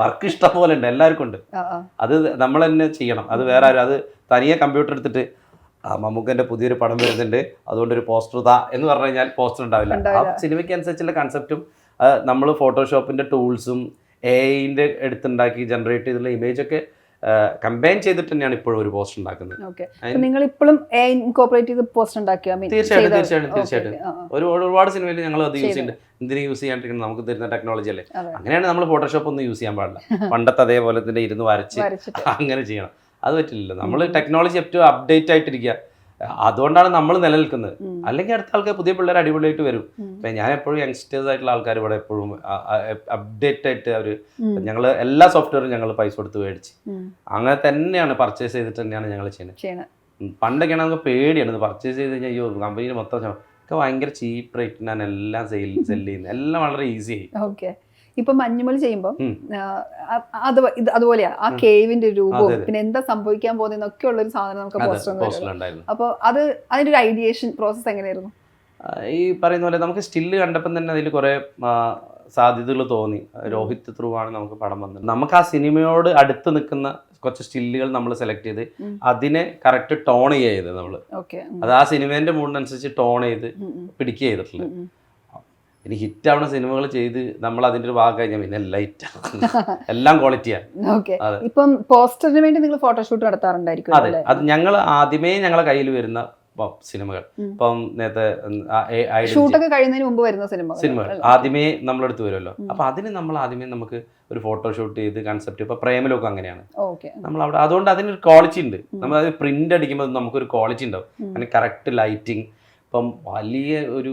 വർക്ക് ഇഷ്ടം പോലെ ഉണ്ട്. എല്ലാവർക്കും ഉണ്ട്. അത് നമ്മൾ തന്നെ ചെയ്യണം. അത് വേറെ ആരും അത് തനിയെ കമ്പ്യൂട്ടർ എടുത്തിട്ട് ആ മമ്മൂക്കന്റെ പുതിയൊരു പടം വരുന്നുണ്ട്. അതുകൊണ്ട് ഒരു പോസ്റ്റർ താ എന്ന് പറഞ്ഞു കഴിഞ്ഞാൽ പോസ്റ്റർ ഉണ്ടാവില്ല. ആ സിനിമയ്ക്ക് അനുസരിച്ചുള്ള കൺസെപ്റ്റും നമ്മൾ ഫോട്ടോഷോപ്പിന്റെ ടൂൾസും എ ഐന്റെ എടുത്തുണ്ടാക്കി ജനറേറ്റ് ചെയ്തിട്ടുള്ള ഇമേജൊക്കെ കമ്പൈൻ ചെയ്തിട്ട് തന്നെയാണ് ഇപ്പോഴും ഒരു പോസ്റ്റ് ഉണ്ടാക്കുന്നത്. നിങ്ങൾ ഇപ്പോഴും ഇൻകോപ്പറേറ്റ് ചെയ്ത് പോസ്റ്റ് ഉണ്ടാക്കിയോ? തീർച്ചയായിട്ടും തീർച്ചയായിട്ടും തീർച്ചയായിട്ടും. ഒരു ഒരുപാട് സിനിമയിൽ ഞങ്ങൾ അത് യൂസ്. ചെയ്യുന്നുണ്ട്. എന്തിനു യൂസ് ചെയ്യാണ്ടിരിക്കുന്നത് നമുക്ക് തരുന്ന ടെക്നോളജി അല്ലേ? അങ്ങനെയാണ് നമ്മൾ ഫോട്ടോഷോപ്പ് ഒന്നും യൂസ് ചെയ്യാൻ പാടില്ല. പണ്ടത്തെ അതേപോലെ തന്നെ ഇരുന്ന് വരച്ച് [laughs] അങ്ങനെ ചെയ്യണം. അത് പറ്റില്ലല്ലോ. നമ്മൾ ടെക്നോളജി ഏറ്റവും അപ്ഡേറ്റ് ആയിട്ടിരിക്കുക. അതുകൊണ്ടാണ് നമ്മൾ നിലനിൽക്കുന്നത്. അല്ലെങ്കിൽ അടുത്ത ആൾക്കാർ പുതിയ പിള്ളേർ അടിപൊളിയായിട്ട് വരും. ഇപ്പം ഞാൻ എപ്പോഴും യങ്സ്റ്റേഴ്സ് ആയിട്ടുള്ള ആൾക്കാർ ഇവിടെ എപ്പോഴും അപ്ഡേറ്റ് ആയിട്ട് അവർ ഞങ്ങൾ എല്ലാ സോഫ്റ്റ്വെയറും ഞങ്ങൾ പൈസ കൊടുത്ത് മേടിച്ച്. അങ്ങനെ തന്നെയാണ് പർച്ചേസ് ചെയ്തിട്ട് തന്നെയാണ് ഞങ്ങൾ ചെയ്യുന്നത്. പണ്ടൊക്കെയാണ് നമുക്ക് പേടിയാണ് പർച്ചേസ് ചെയ്ത് കഴിഞ്ഞാൽ അയ്യോ കമ്പനിയിൽ മൊത്തം ഒക്കെ ഭയങ്കര ചീപ്പ് റേറ്റിനാണ് എല്ലാം സെയിൽ സെല്ല് ചെയ്യുന്നത്. എല്ലാം വളരെ ഈസി ആയി. ഓക്കെ ഇപ്പൊ മഞ്ഞുമൽ ചെയ്യുമ്പോൾ. അത് ഇത് അതുപോലെയാ. ആ കേവിന്റെ രൂപവും. പിന്നെ എന്താ സംഭവിക്കാൻ പോകുന്നൊക്കെ ഉള്ള ഒരു സാധനം നമുക്ക് പോസ്റ്റർ പോസ്റ്റിലുണ്ടായിരുന്നു അപ്പൊ അത് അതിന്റെ ഒരു ഐഡിയേഷൻ പ്രോസസ് എങ്ങനെയായിരുന്നു? ഈ പറയുന്ന പോലെ നമുക്ക് സ്റ്റില്ല് കണ്ടപ്പം തന്നെ അതിൽ കുറേ സാധ്യതകൾ തോന്നി. രോഹിത് ത്രൂ ആണ് നമുക്ക് പടം വന്നത് നമുക്ക് ആ സിനിമയോട് അടുത്ത് നിൽക്കുന്ന കുറച്ച് സ്റ്റില്ലുകൾ നമ്മൾ സെലക്ട് ചെയ്ത് അതിനെ കറക്റ്റ് ടോൺ ചെയ്ത് നമ്മൾ അത് ആ സിനിമേന്റെ മൂഡിനനുസരിച്ച് ടോൺ ചെയ്ത് പിടിക്കുക ചെയ്തിട്ടുള്ളത്. ഇനി ഹിറ്റ് ആവുന്ന സിനിമകൾ ചെയ്ത് നമ്മൾ അതിന്റെ ഒരു ഭാഗം കഴിഞ്ഞാൽ പിന്നെ ലൈറ്റ് ഹിറ്റ് എല്ലാം ക്വാളിറ്റിയാണ്. ഇപ്പം പോസ്റ്ററിന് വേണ്ടി നിങ്ങൾ ഫോട്ടോഷൂട്ട് നടത്താറുണ്ടായിരിക്കും അതെ. അത് ഞങ്ങൾ ആദ്യമേ ഞങ്ങളെ കയ്യിൽ വരുന്ന സിനിമകൾ. ഇപ്പം നേരത്തെ ഷൂട്ടൊക്കെ കഴിയുന്നതിന് മുമ്പ് വരുന്ന സിനിമ സിനിമകൾ ആദ്യമേ നമ്മളെടുത്ത് വരുമല്ലോ. അപ്പൊ അതിന് നമ്മൾ ആദ്യമേ നമുക്ക് ഒരു ഫോട്ടോ ഷൂട്ട് ചെയ്ത് കൺസെപ്റ്റ് ഇപ്പൊ പ്രേമലൊക്കെ അങ്ങനെയാണ്. നമ്മൾ അവിടെ അതുകൊണ്ട് അതിനൊരു ക്വാളിറ്റി ഉണ്ട്. നമ്മൾ അത് പ്രിന്റ് അടിക്കുമ്പോൾ നമുക്കൊരു ക്വാളിറ്റി ഉണ്ടാവും. അതിന് കറക്റ്റ് ലൈറ്റിംഗ് ഇപ്പം വലിയ ഒരു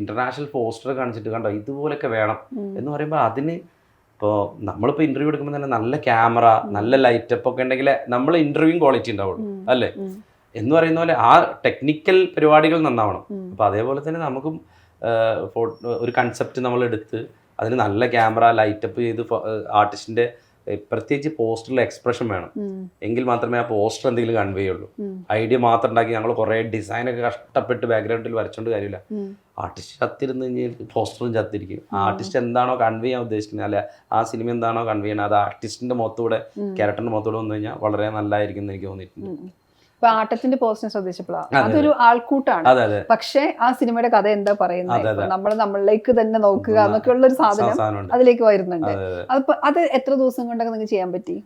ഇന്റർനാഷണൽ പോസ്റ്റർ കാണിച്ചിട്ട് കണ്ടോ ഇതുപോലൊക്കെ വേണം എന്ന് പറയുമ്പോൾ അതിന് ഇപ്പോൾ നമ്മളിപ്പോൾ ഇന്റർവ്യൂ എടുക്കുമ്പോൾ തന്നെ നല്ല ക്യാമറ നല്ല ലൈറ്റപ്പ് ഒക്കെ ഉണ്ടെങ്കിൽ നമ്മൾ ഇന്റർവ്യൂ ക്വാളിറ്റി ഉണ്ടാവുള്ളൂ അല്ലേ? എന്ന് പറയുന്ന പോലെ ആ ടെക്നിക്കൽ പരിപാടികൾ നന്നാവണം. അപ്പോൾ അതേപോലെ തന്നെ നമുക്കും ഒരു കൺസെപ്റ്റ് നമ്മൾ എടുത്ത് അതിന് നല്ല ക്യാമറ ലൈറ്റപ്പ് ചെയ്ത് ആർട്ടിസ്റ്റിന്റെ പ്രത്യേകിച്ച് പോസ്റ്ററിൽ എക്സ്പ്രഷൻ വേണം. എങ്കിൽ മാത്രമേ ആ പോസ്റ്റർ എന്തെങ്കിലും കൺവേ ചെയ്യുള്ളൂ. ഐഡിയ മാത്രം ഉണ്ടാക്കി ഞങ്ങൾ കുറേ ഡിസൈനൊക്കെ കഷ്ടപ്പെട്ട് ബാക്ക്ഗ്രൗണ്ടിൽ വരച്ചോണ്ട് കാര്യമില്ല. ആർട്ടിസ്റ്റ് ചത്തിരുന്ന് കഴിഞ്ഞാൽ പോസ്റ്ററും ചത്തിരിക്കും. ആർട്ടിസ്റ്റ് എന്താണോ കൺവേ ചെയ്യാൻ ഉദ്ദേശിക്കുന്നത്. അല്ലെ ആ സിനിമ എന്താണോ കൺവേ ചെയ്യണത്. അത് ആർട്ടിസ്റ്റിന്റെ മുഖത്തൂടെ ക്യാരക്ടറിന്റെ മുഖത്തൂടെ വന്നു കഴിഞ്ഞാൽ വളരെ നല്ലതായിരിക്കും എന്ന് എനിക്ക് തോന്നിയിട്ടുണ്ട്. ഇപ്പൊ ആട്ടത്തിന്റെ പോസ്റ്റിനെ ശ്രദ്ധിച്ചപ്പോഴാണ് അതെ. അതൊരു ആൾക്കൂട്ടാണ്. പക്ഷെ ആ സിനിമയുടെ കഥ എന്താ പറയുന്നത്. നമ്മൾ നമ്മളിലേക്ക് തന്നെ നോക്കുക എന്നൊക്കെ ഉള്ള ഒരു സാധനം അതിലേക്ക് വരുന്നുണ്ട്. അതെ അതെ. അതിപ്പോ അത് എത്ര ദിവസം കൊണ്ടൊക്കെ നിങ്ങൾക്ക് ചെയ്യാൻ പറ്റി?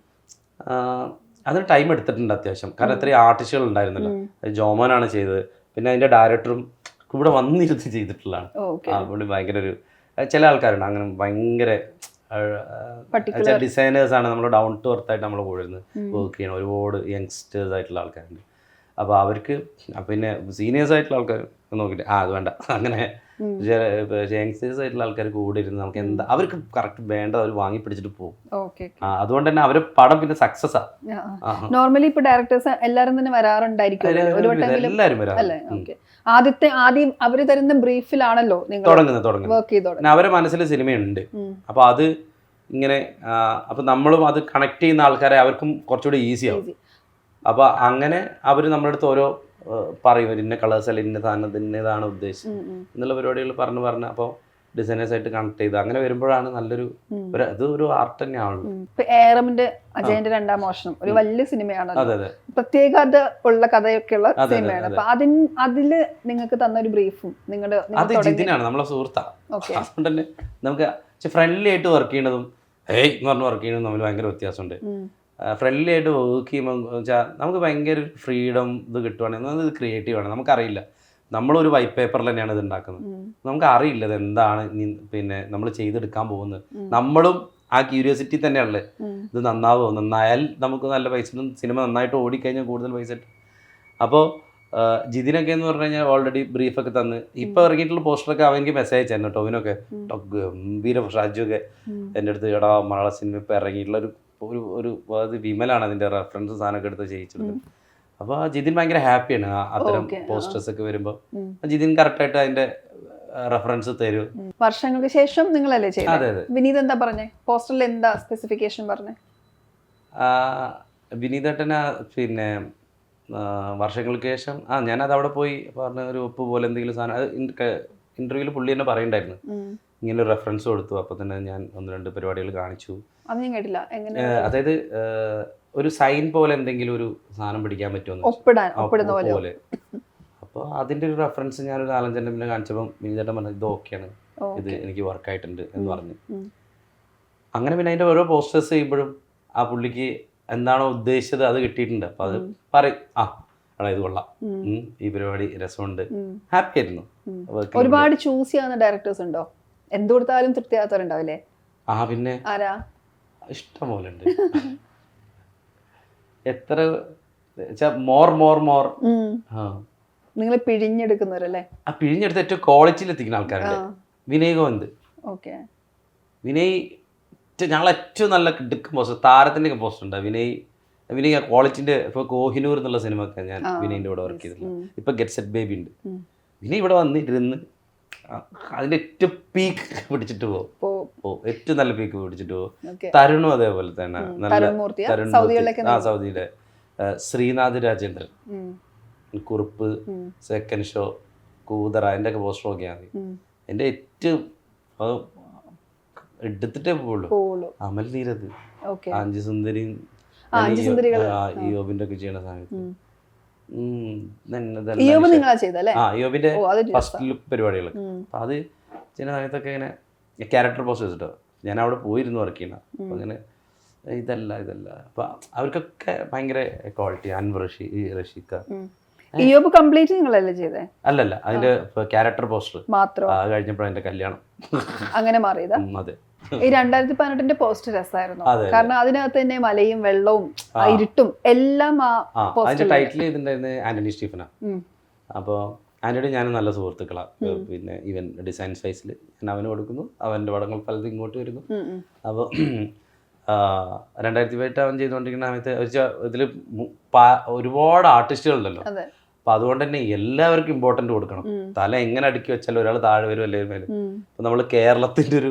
അതിന് ടൈം എടുത്തിട്ടുണ്ട് അത്യാവശ്യം. കാരണം ഇത്രയും ആർട്ടിസ്റ്റുകൾ ഉണ്ടായിരുന്നല്ലോ. ജോമോനാണ് ചെയ്തത്. പിന്നെ അതിന്റെ ഡയറക്ടറും കൂടെ വന്നിരുത്തി ചെയ്തിട്ടുള്ളതാണ്. ഭയങ്കര ഒരു ചില ആൾക്കാരുണ്ട്. അങ്ങനെ ഭയങ്കര. ഡിസൈനേഴ്സ് ആണ് നമ്മൾ ഡൗൺ ടു എർത്ത് ആയിട്ട് നമ്മൾ കൂടെ വർക്ക് ചെയ്യണം ഒരുപാട് യങ്സ്റ്റേഴ്സ് ആയിട്ടുള്ള ആൾക്കാരുണ്ട്. അപ്പോൾ അവർക്ക് പിന്നെ സീനിയേഴ്സ് ആയിട്ടുള്ള ആൾക്കാർ നോക്കിയിട്ട് ആ അത് വേണ്ട. അങ്ങനെ. യങ്സ്റ്റേഴ്സ് ആയിട്ടുള്ള ആൾക്കാർ കൂടെ ഇരുന്ന് നമുക്ക് എന്താ അവർക്ക് കറക്റ്റ് വേണ്ട അവർ വാങ്ങി പിടിച്ചിട്ട് പോകും. അതുകൊണ്ട് തന്നെ അവരെ പടം പിന്നെ സക്സസ് ആ. നോർമലി ഇപ്പൊ ഡയറക്ടേഴ്സ് എല്ലാരും തന്നെ വരാറുണ്ടായിരിക്കും. എല്ലാവരും വരാം ആദ്യത്തെ ആദ്യം അവർ തരുന്ന ബ്രീഫിലാണല്ലോ നിങ്ങൾ തുടങ്ങുന്നത് വർക്ക് ചെയ്തോടെ. അവരെ മനസ്സിൽ സിനിമയുണ്ട്. അപ്പൊ അത് ഇങ്ങനെ അപ്പൊ നമ്മളും അത് കണക്ട് ചെയ്യുന്ന ആൾക്കാരെ അവർക്കും കുറച്ചുകൂടി ഈസി ആവും. അപ്പോൾ അങ്ങനെ അവർ നമ്മുടെ അടുത്ത് ഓരോ പറയും ഇന്ന കളേഴ്സ് അല്ല ഇന്ന സാധനം ഇന്നതാണ് ഉദ്ദേശിച്ചത്. എന്നുള്ള പരിപാടികൾ പറഞ്ഞു പറഞ്ഞ് അപ്പോൾ ഡിസൈനേഴ്സ് ആയിട്ട് കണക്ട് ചെയ്ത്. അങ്ങനെ വരുമ്പോഴാണ് നല്ലൊരു ഒരു അത് ഒരു ആർട്ട് തന്നെയാണല്ലോ ഏറമിന്റെ അജയന്റെ രണ്ടാം മോഷണം ഒരു വലിയ സിനിമയാണ് അതെ അതെ. പ്രത്യേകത ഉള്ള കഥയൊക്കെയുള്ള അതെ, അതെ, സിനിമയാണ്. അതെ. അപ്പൊ അതിന് അതിൽ നിങ്ങൾക്ക് തന്ന ഒരു ബ്രീഫും നിങ്ങളുടെ അത് ജിതിനാണ് നമ്മളെ സുഹൃത്താണ് അതുകൊണ്ട് തന്നെ നമുക്ക് ഫ്രണ്ട്ലി ആയിട്ട് വർക്ക് ചെയ്യണതും ഏയ് എന്ന് പറഞ്ഞ് വർക്ക് ചെയ്യണതും തമ്മിൽ ഭയങ്കര വ്യത്യാസമുണ്ട്. ഫ്രണ്ട്ലി ആയിട്ട് വർക്ക് ചെയ്യുമ്പോൾ നമുക്ക് ഭയങ്കര ഫ്രീഡം ഇത് കിട്ടുവാണെങ്കിൽ ഇത് ക്രിയേറ്റീവ് ആണ് നമുക്കറിയില്ല. നമ്മളൊരു വൈറ്റ് പേപ്പറിൽ തന്നെയാണ് ഇത് ഉണ്ടാക്കുന്നത് നമുക്ക് അറിയില്ല ഇത് എന്താണ് പിന്നെ നമ്മൾ ചെയ്തെടുക്കാൻ പോകുന്നത്. നമ്മളും ആ ക്യൂരിയോസിറ്റി തന്നെയാണല്ലേ. ഇത് നന്നാവോ? നന്നായാൽ നമുക്ക് നല്ല പൈസ സിനിമ നന്നായിട്ട് ഓടിക്കഴിഞ്ഞാൽ കൂടുതൽ പൈസ കിട്ടും. അപ്പോൾ ജിതിനൊക്കെ എന്ന് പറഞ്ഞു കഴിഞ്ഞാൽ ഓൾറെഡി ബ്രീഫൊക്കെ തന്ന്. ഇപ്പൊ ഇറങ്ങിയിട്ടുള്ള പോസ്റ്ററൊക്കെ അവനിക്ക് മെസ്സേജ് അയച്ചായിരുന്നു ടോവിനൊക്കെ ഗംഭീര ഷാജുവൊക്കെ. എന്റെ അടുത്ത് എടാ മലയാള സിനിമ ഇപ്പൊ ഇറങ്ങിയിട്ടുള്ള ഒരു ഒരു ഒരു വിമലാണ് അതിന്റെ റെഫറൻസ് സാധനമൊക്കെ എടുത്ത് ചെയ്യിച്ചത് ഉം. അപ്പോൾ ജിതിൻ ഭയങ്കര ഹാപ്പിയാണ് അത്തരം പോസ്റ്റേഴ്സ് ഒക്കെ വരുമ്പോൾ ജിതിൻ കറക്റ്റ് ആയിട്ട് അതിന്റെ റെഫറൻസ് തരും. വർഷങ്ങൾക്ക് ശേഷം നിങ്ങളല്ലേ ചെയ്തത് വിനീത് എന്താ പറഞ്ഞേ? പോസ്റ്ററിൽ എന്താ സ്പെസിഫിക്കേഷൻ പറഞ്ഞേ? വിനീതട്ടന പിന്നെ വർഷങ്ങൾക്ക് ശേഷം ആ ഞാനത് അവിടെ പോയി പറഞ്ഞ ഒരു ഉപ്പ് പോലെ എന്തെങ്കിലും സാധനം അത് ഇന്റർവ്യൂവിൽ പുള്ളി തന്നെ പറയുണ്ടായിരുന്നു. ഇങ്ങനെ ഒരു റെഫറൻസ് കൊടുത്തു. അപ്പോൾ തന്നെ ഞാൻ ഒന്ന് രണ്ട് പരിപാടികൾ കാണിച്ചു. കേട്ടില്ല. എങ്ങനെ? അതായത് ഒരു സൈൻ പോലെ എന്തെങ്കിലും ഒരു സാധനം പിടിക്കാൻ പറ്റുമോ പോലെ. അപ്പോൾ അതിന്റെ ഒരു റെഫറൻസ് ഞാൻ ഒരു നാലഞ്ചെണ്ണം പിന്നെ കാണിച്ചപ്പോൾ മിനിചേട്ടൻ പറഞ്ഞു ഇത് ഓക്കെയാണ് ഇത് എനിക്ക് വർക്ക് ആയിട്ടുണ്ട് എന്ന് പറഞ്ഞു. അങ്ങനെ പിന്നെ അതിന്റെ ഓരോ പോസ്റ്റേഴ്സ് ചെയ്യുമ്പോഴും ആ പുള്ളിക്ക് എന്താണോ ഉദ്ദേശിച്ചത് അത് കിട്ടിയിട്ടുണ്ട്. അപ്പൊ അത് പറയും ആ എടാ ഇത് കൊള്ളാം. ഈ പരിപാടി രസമുണ്ട്. ഹാപ്പി ആയിരുന്നു. ഒരുപാട് ചൂസ് ചെയ്യാവുന്ന ഡയറക്ടേഴ്സ് ഉണ്ടോ? എന്ത് കൊടുത്താലും തൃപ്തിയാത്തവരുണ്ടാവില്ലേ ആ പിന്നെ ആരാ? ഇഷ്ടം പോലെ ഉണ്ട് എത്ര മോർ മോർ. മോർ നിങ്ങൾ പിഴിഞ്ഞെടുക്കുന്നവരല്ലേ? ആ പിഴിഞ്ഞെടുത്ത് ഏറ്റവും ക്വാളിറ്റിയിൽ എത്തിക്കുന്ന ആൾക്കാരുണ്ട്. വിനയ് ഗോവിന്ദ് ഓക്കെ. വിനയ് ഞങ്ങൾ ഏറ്റവും നല്ല പോസ്റ്റർ താരത്തിന്റെ ഒക്കെ പോസ്റ്റർ ഉണ്ട് വിനയ് വിനയ് ആ ക്വാളിറ്റിന്റെ ഇപ്പോൾ കോഹിനൂർ എന്നുള്ള സിനിമ ഒക്കെ ഞാൻ. വിനയിന്റെ കൂടെ വർക്ക് ചെയ്തിട്ടുണ്ട്. ഇപ്പൊ ഗെറ്റ് സെറ്റ് ബേബി ഉണ്ട്. വിനയ് ഇവിടെ വന്നിരുന്ന് ആ, അതിന്റെ ഏറ്റവും പീക്ക് പിടിച്ചിട്ട് പോകും ഓ ഏറ്റവും നല്ല പീക്ക് പിടിച്ചിട്ട് പോകും തരുണും അതേപോലെ തന്നെ. നല്ല തരുൺ ആ സൗദിയിലെ. ശ്രീനാഥ് രാജേന്ദ്രൻ. കുറിപ്പ് സെക്കൻഡ് ഷോ കൂതറ അതിന്റെ ഒക്കെ പോസ്റ്റർ ഒക്കെ ആണ് എന്റെ എന്റെ ഏറ്റവും അത് എടുത്തിട്ടേ പോവുള്ളൂ. അമൽ നീരത് അഞ്ചു സുന്ദരി ആ, ഈ യോബിന്റെ ഒക്കെ ചെയ്യണ സമയത്ത്. യോബിന്റെ ഫസ്റ്റ് ലുക്ക് അപ്പൊ അത് ചില സമയത്തൊക്കെ ഇങ്ങനെ ക്യാരക്ടർ പോസ്റ്റ് വെച്ചിട്ട് ഞാൻ അവിടെ പോയിരുന്നു വർക്ക് ചെയ്യണം അപ്പൊ അങ്ങനെ ഇതല്ല ഇതല്ല. അപ്പൊ അവർക്കൊക്കെ ഭയങ്കര ക്വാളിറ്റി അൻവർ റഷി റഷീക്ക. ഇയോബ് കംപ്ലീറ്റ് നിങ്ങളല്ലേ ചെയ്തേ? അല്ലല്ല അതിന്റെ ക്യാരക്ടർ പോസ്റ്റർ മാത്രം? കഴിഞ്ഞപ്പോഴാണ് എന്റെ കല്യാണം. അങ്ങനെ മാറിയതാ? അതെ. ഈ രണ്ടായിരത്തി പതിനെട്ടിന്റെ പോസ്റ്റ് രസമായിരുന്നു. കാരണം അതിനകത്ത് തന്നെ മലയും വെള്ളവും ഇരുട്ടും എല്ലാം ആ ടൈറ്റിൽ ഇതിന്റെ ആന്റണി സ്റ്റീഫന. അപ്പോൾ ആന്റണി ഞാൻ നല്ല സുഹൃത്തുക്കളാണ് പിന്നെ ഇവൻ ഡിസൈൻ സൈസിൽ ഞാൻ അവന് കൊടുക്കുന്നു. അവന്റെ പടങ്ങൾ പലതും ഇങ്ങോട്ട് വരുന്നു. അപ്പോൾ രണ്ടായിരത്തി പതിനെട്ട് അവൻ ചെയ്തുകൊണ്ടിരിക്കുന്ന സമയത്ത് ഇതിൽ ഒരുപാട് ആർട്ടിസ്റ്റുകളുണ്ടല്ലോ അപ്പോൾ അതുകൊണ്ട് തന്നെ എല്ലാവർക്കും ഇമ്പോർട്ടന്റ് കൊടുക്കണം. തല എങ്ങനെ അടുക്കി വെച്ചാലും ഒരാൾ താഴെ വരും അല്ലെങ്കിൽ മേലും. അപ്പോൾ നമ്മൾ കേരളത്തിന്റെ ഒരു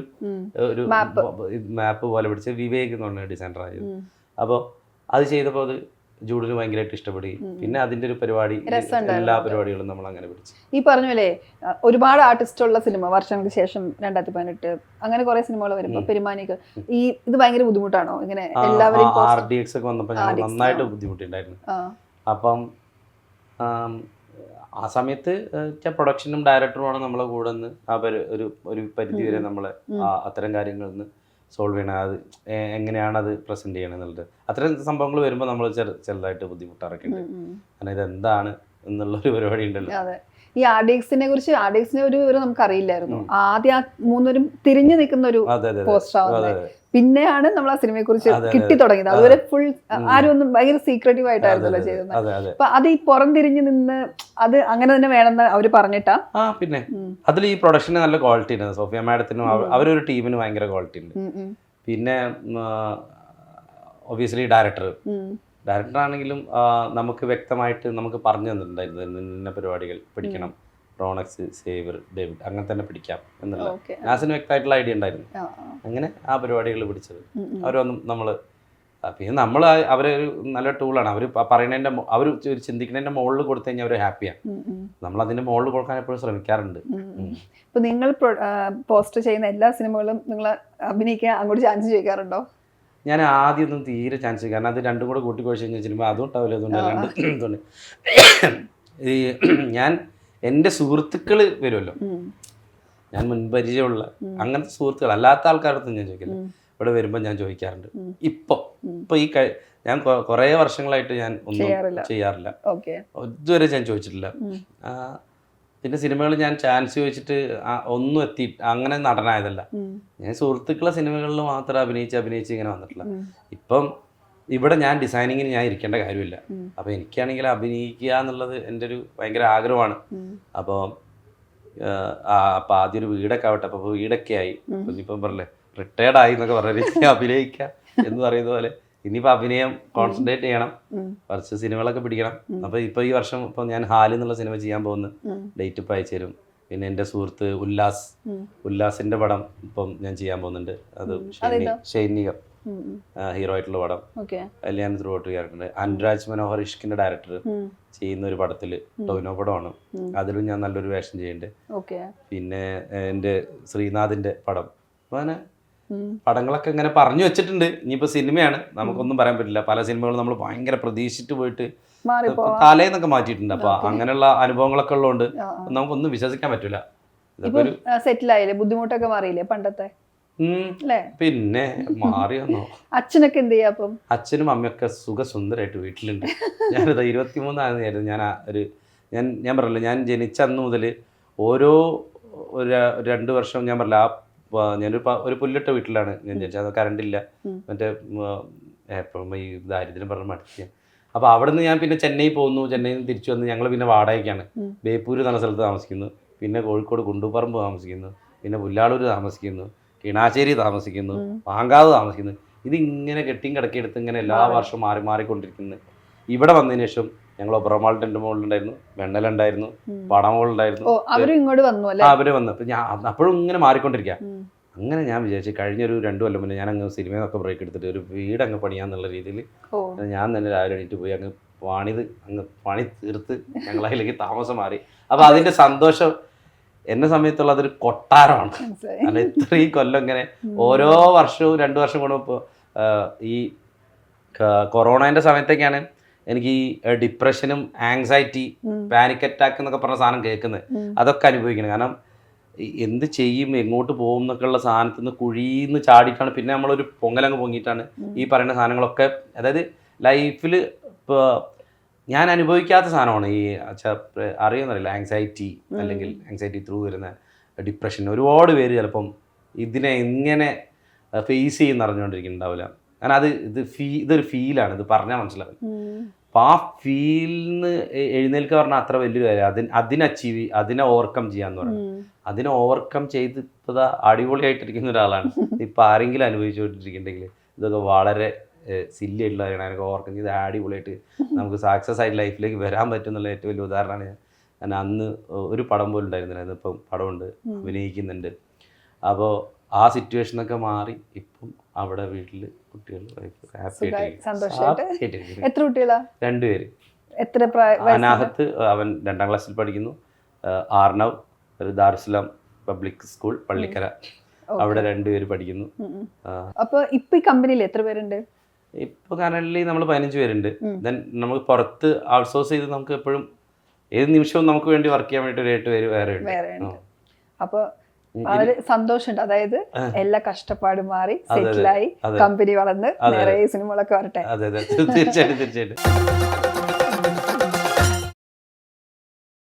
ഒരു മാപ്പ് പോലെ പിടിച്ച് വിവേക് എന്ന് പറഞ്ഞ ഡിസൈനർ ആയത്. അപ്പോൾ അത് ചെയ്തപ്പോൾ അത് ജൂഡിന് ഭയങ്കരമായിട്ട് ഇഷ്ടപ്പെടുകയും പിന്നെ അതിന്റെ ഒരു പരിപാടി എല്ലാ പരിപാടികളും നമ്മൾ അങ്ങനെ പിടിച്ചു. ഈ പറഞ്ഞല്ലേ ഒരുപാട് ആർട്ടിസ്റ്റ് ഉള്ള സിനിമ വർഷങ്ങൾക്ക് ശേഷം രണ്ടായിരത്തി പതിനെട്ട് അങ്ങനെ കുറെ സിനിമകൾ വരുമ്പോ പെരുമാനിക്ക് ഈ ഇത് ഭയങ്കര ബുദ്ധിമുട്ടാണോ? ഇങ്ങനെ ആർ ഡി എക്സ് ഒക്കെ വന്നപ്പോൾ ഞാൻ നന്നായിട്ട് ബുദ്ധിമുട്ടുണ്ടായിരുന്നു. അപ്പം ആം, സമയത്ത് പ്രൊഡക്ഷനും ഡയറക്ടറുമാണ് നമ്മളെ കൂടെ നിന്ന് ആ ഒരു ഒരു പരിധി വരെ നമ്മളെ അത്തരം കാര്യങ്ങളിൽ നിന്ന് സോൾവ് ചെയ്യണം. അത് എങ്ങനെയാണ് അത് പ്രസന്റ് ചെയ്യണം എന്നുള്ളത്. അത്തരം സംഭവങ്ങൾ വരുമ്പോൾ നമ്മൾ ചെറു ചെറുതായിട്ട് ബുദ്ധിമുട്ടാറൊക്കെ ഉണ്ട്. കാരണം ഇതെന്താണ് എന്നുള്ളൊരു പരിപാടി ഉണ്ടല്ലോ. ഈ ആർഡിഎക്സിനെ കുറിച്ച് ആർഡിഎക്സിനെ ഒരു വിവരം നമുക്ക് അറിയില്ലായിരുന്നു ആദ്യം ആ മൂന്നൊരും തിരിഞ്ഞു നിൽക്കുന്ന ഒരു പോസ്റ്റർ പിന്നെയാണ് നമ്മൾ ആ സിനിമയെ കുറിച്ച്. കിട്ടി തുടങ്ങിയത്. അതുവരെ ഫുൾ ആരും ഒന്നും ഭയങ്കര സീക്രട്ടീവ് ആയിട്ടായിരുന്നല്ലോ ചെയ്തത്. അപ്പൊ അത് ഈ പുറംതിരിഞ്ഞു നിന്ന് അത് അങ്ങനെ തന്നെ വേണമെന്ന് അവർ പറഞ്ഞിട്ടാ? ആ പിന്നെ. അതിൽ ഈ പ്രൊഡക്ഷന് നല്ല ക്വാളിറ്റി ഉണ്ട്. സോഫിയ മാഡത്തിനും അവ- അവരൊരു ടീമിന് ഭയങ്കര ക്വാളിറ്റി ഉണ്ട്. പിന്നെ ഒബിയസ്ലി ഡയറക്ടർ ഡയറക്ടറാണെങ്കിലും ഡയറക്ടർ ആണെങ്കിലും നമുക്ക് വ്യക്തമായിട്ട് നമുക്ക് പറഞ്ഞു തന്നിട്ടുണ്ടായിരുന്നു. ഇന്ന ഇന്ന പരിപാടികൾ പിടിക്കണം റോണക്സ് സേവർ ഡേവിഡ് അങ്ങനെ തന്നെ പിടിക്കാം എന്നുള്ള. നാസിന് വ്യക്തമായിട്ടുള്ള ഐഡിയ ഉണ്ടായിരുന്നു. അങ്ങനെ ആ പരിപാടികൾ പിടിച്ചത്. അവരൊന്നും നമ്മൾ പിന്നെ നമ്മൾ അവരെ ഒരു നല്ല ടൂളാണ് അവർ പറയുന്നതിന്റെ അവർ ചിന്തിക്കുന്നതിന്റെ ചിന്തിക്കുന്നതിന്റെ മുകളിൽ കൊടുത്തു കഴിഞ്ഞാൽ അവർ ഹാപ്പിയാണ് നമ്മൾ അതിന്റെ മുകളിൽ കൊടുക്കാൻ എപ്പോഴും ശ്രമിക്കാറുണ്ട്. ഇപ്പൊ നിങ്ങൾ പോസ്റ്റ് ചെയ്യുന്ന എല്ലാ സിനിമകളും നിങ്ങൾ അഭിനയിക്കാൻ അങ്ങോട്ട് ചാൻസ് ചോദിക്കാറുണ്ടോ? ഞാൻ ആദ്യം ഒന്നും തീരെ ചാൻസ് കാരണം അത് രണ്ടും കൂടെ കൂട്ടി കുഴച്ച് കഴിഞ്ഞാൽ സിനിമ അതും ഉണ്ടാവില്ല. അതുകൊണ്ട് രണ്ട് ഈ ഞാൻ എന്റെ സുഹൃത്തുക്കൾ വരുമല്ലോ. ഞാൻ മുൻപരിചയമുള്ള അങ്ങനത്തെ സുഹൃത്തുക്കൾ അല്ലാത്ത ആൾക്കാരടുത്ത് ഞാൻ ചോദിക്കില്ല. ഇവിടെ വരുമ്പോൾ ഞാൻ ചോദിക്കാറുണ്ട്. ഇപ്പൊ ഇപ്പൊ ഈ കഴി- ഞാൻ കുറേ വർഷങ്ങളായിട്ട് ഞാൻ ഒന്നും ചെയ്യാറില്ല. ഇതുവരെ ഞാൻ ചോദിച്ചിട്ടില്ല. പിന്നെ സിനിമകൾ ഞാൻ ചാൻസ് ചോദിച്ചിട്ട് ഒന്നും എത്തി അങ്ങനെ നടനായതല്ല. ഞാൻ സുഹൃത്തുക്കളെ സിനിമകളിൽ മാത്രം അഭിനയിച്ച് അഭിനയിച്ച് ഇങ്ങനെ വന്നിട്ടില്ല. ഇപ്പം ഇവിടെ ഞാൻ ഡിസൈനിങ്ങിന് ഞാൻ ഇരിക്കേണ്ട കാര്യമില്ല. അപ്പൊ അപ്പോൾ എനിക്കാണെങ്കിൽ അഭിനയിക്കുക എന്നുള്ളത് എന്റെ ഒരു ഭയങ്കര ആഗ്രഹമാണ്. അപ്പോൾ അപ്പോൾ ആദ്യം ഒരു വീടൊക്കെ ആവട്ടെ. അപ്പോൾ വീടൊക്കെ ആയി. ഇനിയിപ്പം പറഞ്ഞില്ലേ റിട്ടയർഡ് ആയി എന്നൊക്കെ പറഞ്ഞാൽ അഭിനയിക്കുക എന്ന് പറയുന്ന പോലെ ഇനിയിപ്പോൾ അഭിനയം കോൺസെൻട്രേറ്റ് ചെയ്യണം. കുറച്ച് സിനിമകളൊക്കെ പിടിക്കണം. അപ്പോൾ ഇപ്പോൾ ഈ വർഷം ഇപ്പോൾ ഞാൻ ഹാലിൽ നിന്നുള്ള സിനിമ ചെയ്യാൻ പോകുന്നു. ഡേറ്റ് ഇപ്പോൾ അയച്ചു തരും. പിന്നെ എന്റെ സുഹൃത്ത് ഉല്ലാസ്. ഉല്ലാസിന്റെ ഉല്ലാസിന്റെ പടം ഇപ്പം ഞാൻ ചെയ്യാൻ പോകുന്നുണ്ട്. അത്? ഷൈനികം. ഹീറോ ആയിട്ടുള്ള പടം. ഞാൻ ത്രൂ ഔട്ട് ചെയ്യാറുണ്ട് അനുരാജ് മനോഹർ ഇഷ്കിന്റെ ഡയറക്ടർ ചെയ്യുന്ന ഒരു പടത്തിൽ ടൊവിനോ പടമാണ്. അതിലും ഞാൻ നല്ലൊരു വേഷം ചെയ്യുന്നുണ്ട് പിന്നെ എന്റെ എന്റെ ശ്രീനാഥിന്റെ പടം. അപ്പൊ അങ്ങനെ പടങ്ങളൊക്കെ ഇങ്ങനെ പറഞ്ഞു വെച്ചിട്ടുണ്ട്. ഇനിയിപ്പോ സിനിമയാണ്. നമുക്കൊന്നും പറയാൻ പറ്റില്ല. പല സിനിമകളും നമ്മൾ ഭയങ്കര പ്രതീക്ഷിച്ചിട്ട് പോയിട്ട് തലേന്നൊക്കെ മാറ്റിയിട്ടുണ്ട്. അപ്പൊ അങ്ങനെയുള്ള അനുഭവങ്ങളൊക്കെ ഉള്ളതുകൊണ്ട് നമുക്കൊന്നും വിശ്വസിക്കാൻ പറ്റില്ല സെറ്റിലായില്ലേ ബുദ്ധിമുട്ടൊക്കെ മാറിയില്ലേ പണ്ടത്തെ? ഉം, മാറി വന്നോ. [laughs] അച്ഛനൊക്കെ എന്ത് ചെയ്യാ അപ്പം? അച്ഛനും അമ്മയൊക്കെ സുഖസുന്ദരമായിട്ട് വീട്ടിലുണ്ട്. [laughs] ഞാനിത് ഇരുപത്തിമൂന്നായിരുന്നു ഞാൻ ഒരു ഞാൻ ഞാൻ പറഞ്ഞില്ല ഞാൻ ജനിച്ച അന്ന് മുതൽ ഓരോ ഒരു രണ്ട് വർഷം ഞാൻ പറഞ്ഞില്ല ആ ഞാനൊരു ഒരു പുല്ലിട്ട വീട്ടിലാണ് ഞാൻ ജനിച്ചത്. അത് ഉം. മറ്റേ എപ്പോഴും ഈ ദാരിദ്ര്യം പറഞ്ഞ് മടുക്കുക. അപ്പോൾ അവിടെ നിന്ന് ഞാൻ പിന്നെ ചെന്നൈ പോകുന്നു ചെന്നൈയിൽ നിന്ന് തിരിച്ചു വന്ന് ഞങ്ങൾ പിന്നെ വാടകയ്ക്കാണ്. ബേപ്പൂര് ബേപ്പൂർ എന്ന സ്ഥലത്ത് താമസിക്കുന്നു. പിന്നെ കോഴിക്കോട് കുണ്ടുപറമ്പ് താമസിക്കുന്നു. പിന്നെ പുല്ലാളൂർ താമസിക്കുന്നു. കിണാശ്ശേരി താമസിക്കുന്നു പാങ്കാവ് താമസിക്കുന്നു. ഇതിങ്ങനെ കെട്ടിയും കിടക്കിയെടുത്ത് ഇങ്ങനെ എല്ലാ വർഷവും മാറി മാറിക്കൊണ്ടിരിക്കുന്നു. ഇവിടെ വന്നതിന് ശേഷം ഞങ്ങൾ ഒബ്രമാൾ ടെന്റ് മുകളിലുണ്ടായിരുന്നു വെണ്ണലുണ്ടായിരുന്നു പടമോളുണ്ടായിരുന്നു അവരും വന്നു അപ്പൊ ഞാൻ അപ്പോഴും ഇങ്ങനെ മാറിക്കൊണ്ടിരിക്കുക അങ്ങനെ ഞാൻ വിചാരിച്ചു കഴിഞ്ഞൊരു രണ്ടു കൊല്ലം മുന്നേ ഞാൻ അങ്ങ് സിനിമയൊക്കെ ബ്രേക്ക് എടുത്തിട്ട് ഒരു വീട് അങ്ങ് പണിയാന്നുള്ള രീതിയിൽ ഞാൻ തന്നെ രാവിലെ എണീറ്റ് പോയി അങ്ങ് പണിത് അങ്ങ് പണി തീർത്ത് ഞങ്ങൾ അതിലേക്ക് താമസം മാറി. അപ്പൊ അതിന്റെ സന്തോഷം എന്നെ സമയത്തുള്ള അതൊരു കൊട്ടാരമാണ്. അല്ല ഇത്രയും കൊല്ലം ഇങ്ങനെ ഓരോ വർഷവും രണ്ട് വർഷം കൂടുമ്പോൾ ഈ കൊറോണേന്റെ സമയത്തൊക്കെയാണ് എനിക്ക് ഈ ഡിപ്രഷനും ആങ്സൈറ്റി പാനിക് അറ്റാക്ക് എന്നൊക്കെ പറഞ്ഞ സാധനം കേൾക്കുന്നത്. അതൊക്കെ അനുഭവിക്കണം. കാരണം എന്ത് ചെയ്യും എങ്ങോട്ട് പോകും എന്നൊക്കെ ഉള്ള സാധനത്തിൽ നിന്ന് കുഴിന്ന് ചാടിയിട്ടാണ് പിന്നെ നമ്മളൊരു പൊങ്ങലങ്ങ് പൊങ്ങിയിട്ടാണ് ഈ പറയുന്ന സാധനങ്ങളൊക്കെ അതായത് ലൈഫിൽ ഇപ്പോൾ ഞാൻ അനുഭവിക്കാത്ത സാധനമാണ് ഈ അറിയുന്നില്ല ആങ്സൈറ്റി അല്ലെങ്കിൽ ആങ്സൈറ്റി ത്രൂ വരുന്ന ഡിപ്രഷൻ ഒരുപാട് പേര് ചിലപ്പം ഇതിനെ എങ്ങനെ ഫേസ് ചെയ്യുന്ന അറിഞ്ഞുകൊണ്ടിരിക്കുന്നുണ്ടാവില്ല. കാരണം അത് ഇത് ഫീ ഇതൊരു ഫീലാണ് ഇത് പറഞ്ഞാൽ മനസ്സിലാവില്ല. അപ്പം ആ ഫീലിന്ന് എഴുന്നേൽക്കുക പറഞ്ഞാൽ അത്ര വലിയൊരു കാര്യം അതിന് അതിനെ അച്ചീവ് അതിനെ ഓവർകം ചെയ്യാന്ന് പറയുന്നത് അതിനെ ഓവർകം ചെയ്ത് ഇപ്പോൾ അടിപൊളിയായിട്ടിരിക്കുന്ന ഒരാളാണ്. [laughs] ഇപ്പം ആരെങ്കിലും അനുഭവിച്ചുകൊണ്ടിരിക്കുന്നുണ്ടെങ്കിൽ ഇതൊക്കെ വളരെ സില്ലി ആയിട്ടുള്ള കാര്യമാണ്. അതിനൊക്കെ ഓവർകം ചെയ്ത് അടിപൊളിയായിട്ട് നമുക്ക് സക്സസ് ആയിട്ട് ലൈഫിലേക്ക് വരാൻ പറ്റും എന്നുള്ള ഏറ്റവും വലിയ ഉദാഹരണമാണ് ഞാൻ. അന്ന് ഒരു പടം പോലും ഉണ്ടായിരുന്നില്ല അതിപ്പം പടമുണ്ട് അഭിനയിക്കുന്നുണ്ട്. അപ്പോൾ ആ സിറ്റുവേഷനൊക്കെ മാറി ഇപ്പം അവിടെ വീട്ടിൽ കുട്ടികൾ. എത്ര കുട്ടികളാ? രണ്ടുപേര്. എത്ര അനാഹത്ത് അവൻ രണ്ടാം ക്ലാസ്സിൽ പഠിക്കുന്നു. ആർണവ് ഒരു ദാർസുലാം പബ്ലിക് സ്കൂൾ പള്ളിക്കര. അവിടെ രണ്ടുപേര് പഠിക്കുന്നു. അപ്പൊ ഇപ്പൊ ഈ കമ്പനിയിൽ എത്ര പേരുണ്ട്? ഇപ്പൊ കറന്റ് നമ്മൾ പതിനഞ്ച് പേരുണ്ട്. ദെൻ നമുക്ക് പുറത്ത് ഔട്ട്സോഴ്സ് ചെയ്ത് നമുക്ക് എപ്പോഴും ഏത് നിമിഷവും നമുക്ക് വേണ്ടി വർക്ക് ചെയ്യാൻ വേണ്ടി ഒരു എട്ട് പേര് വേറെ ഉണ്ട്. വേറെ ഉണ്ട്. ആ. അപ്പൊ വളരെ സന്തോഷമുണ്ട്. അതായത് എല്ലാ കഷ്ടപ്പാടും മാറി. സെറ്റിലായി കമ്പനി വളർന്ന്. നിറയെ സിനിമകളൊക്കെ വരട്ടെ. അതെ അതെ. തീർച്ചയായിട്ടും തീർച്ചയായിട്ടും.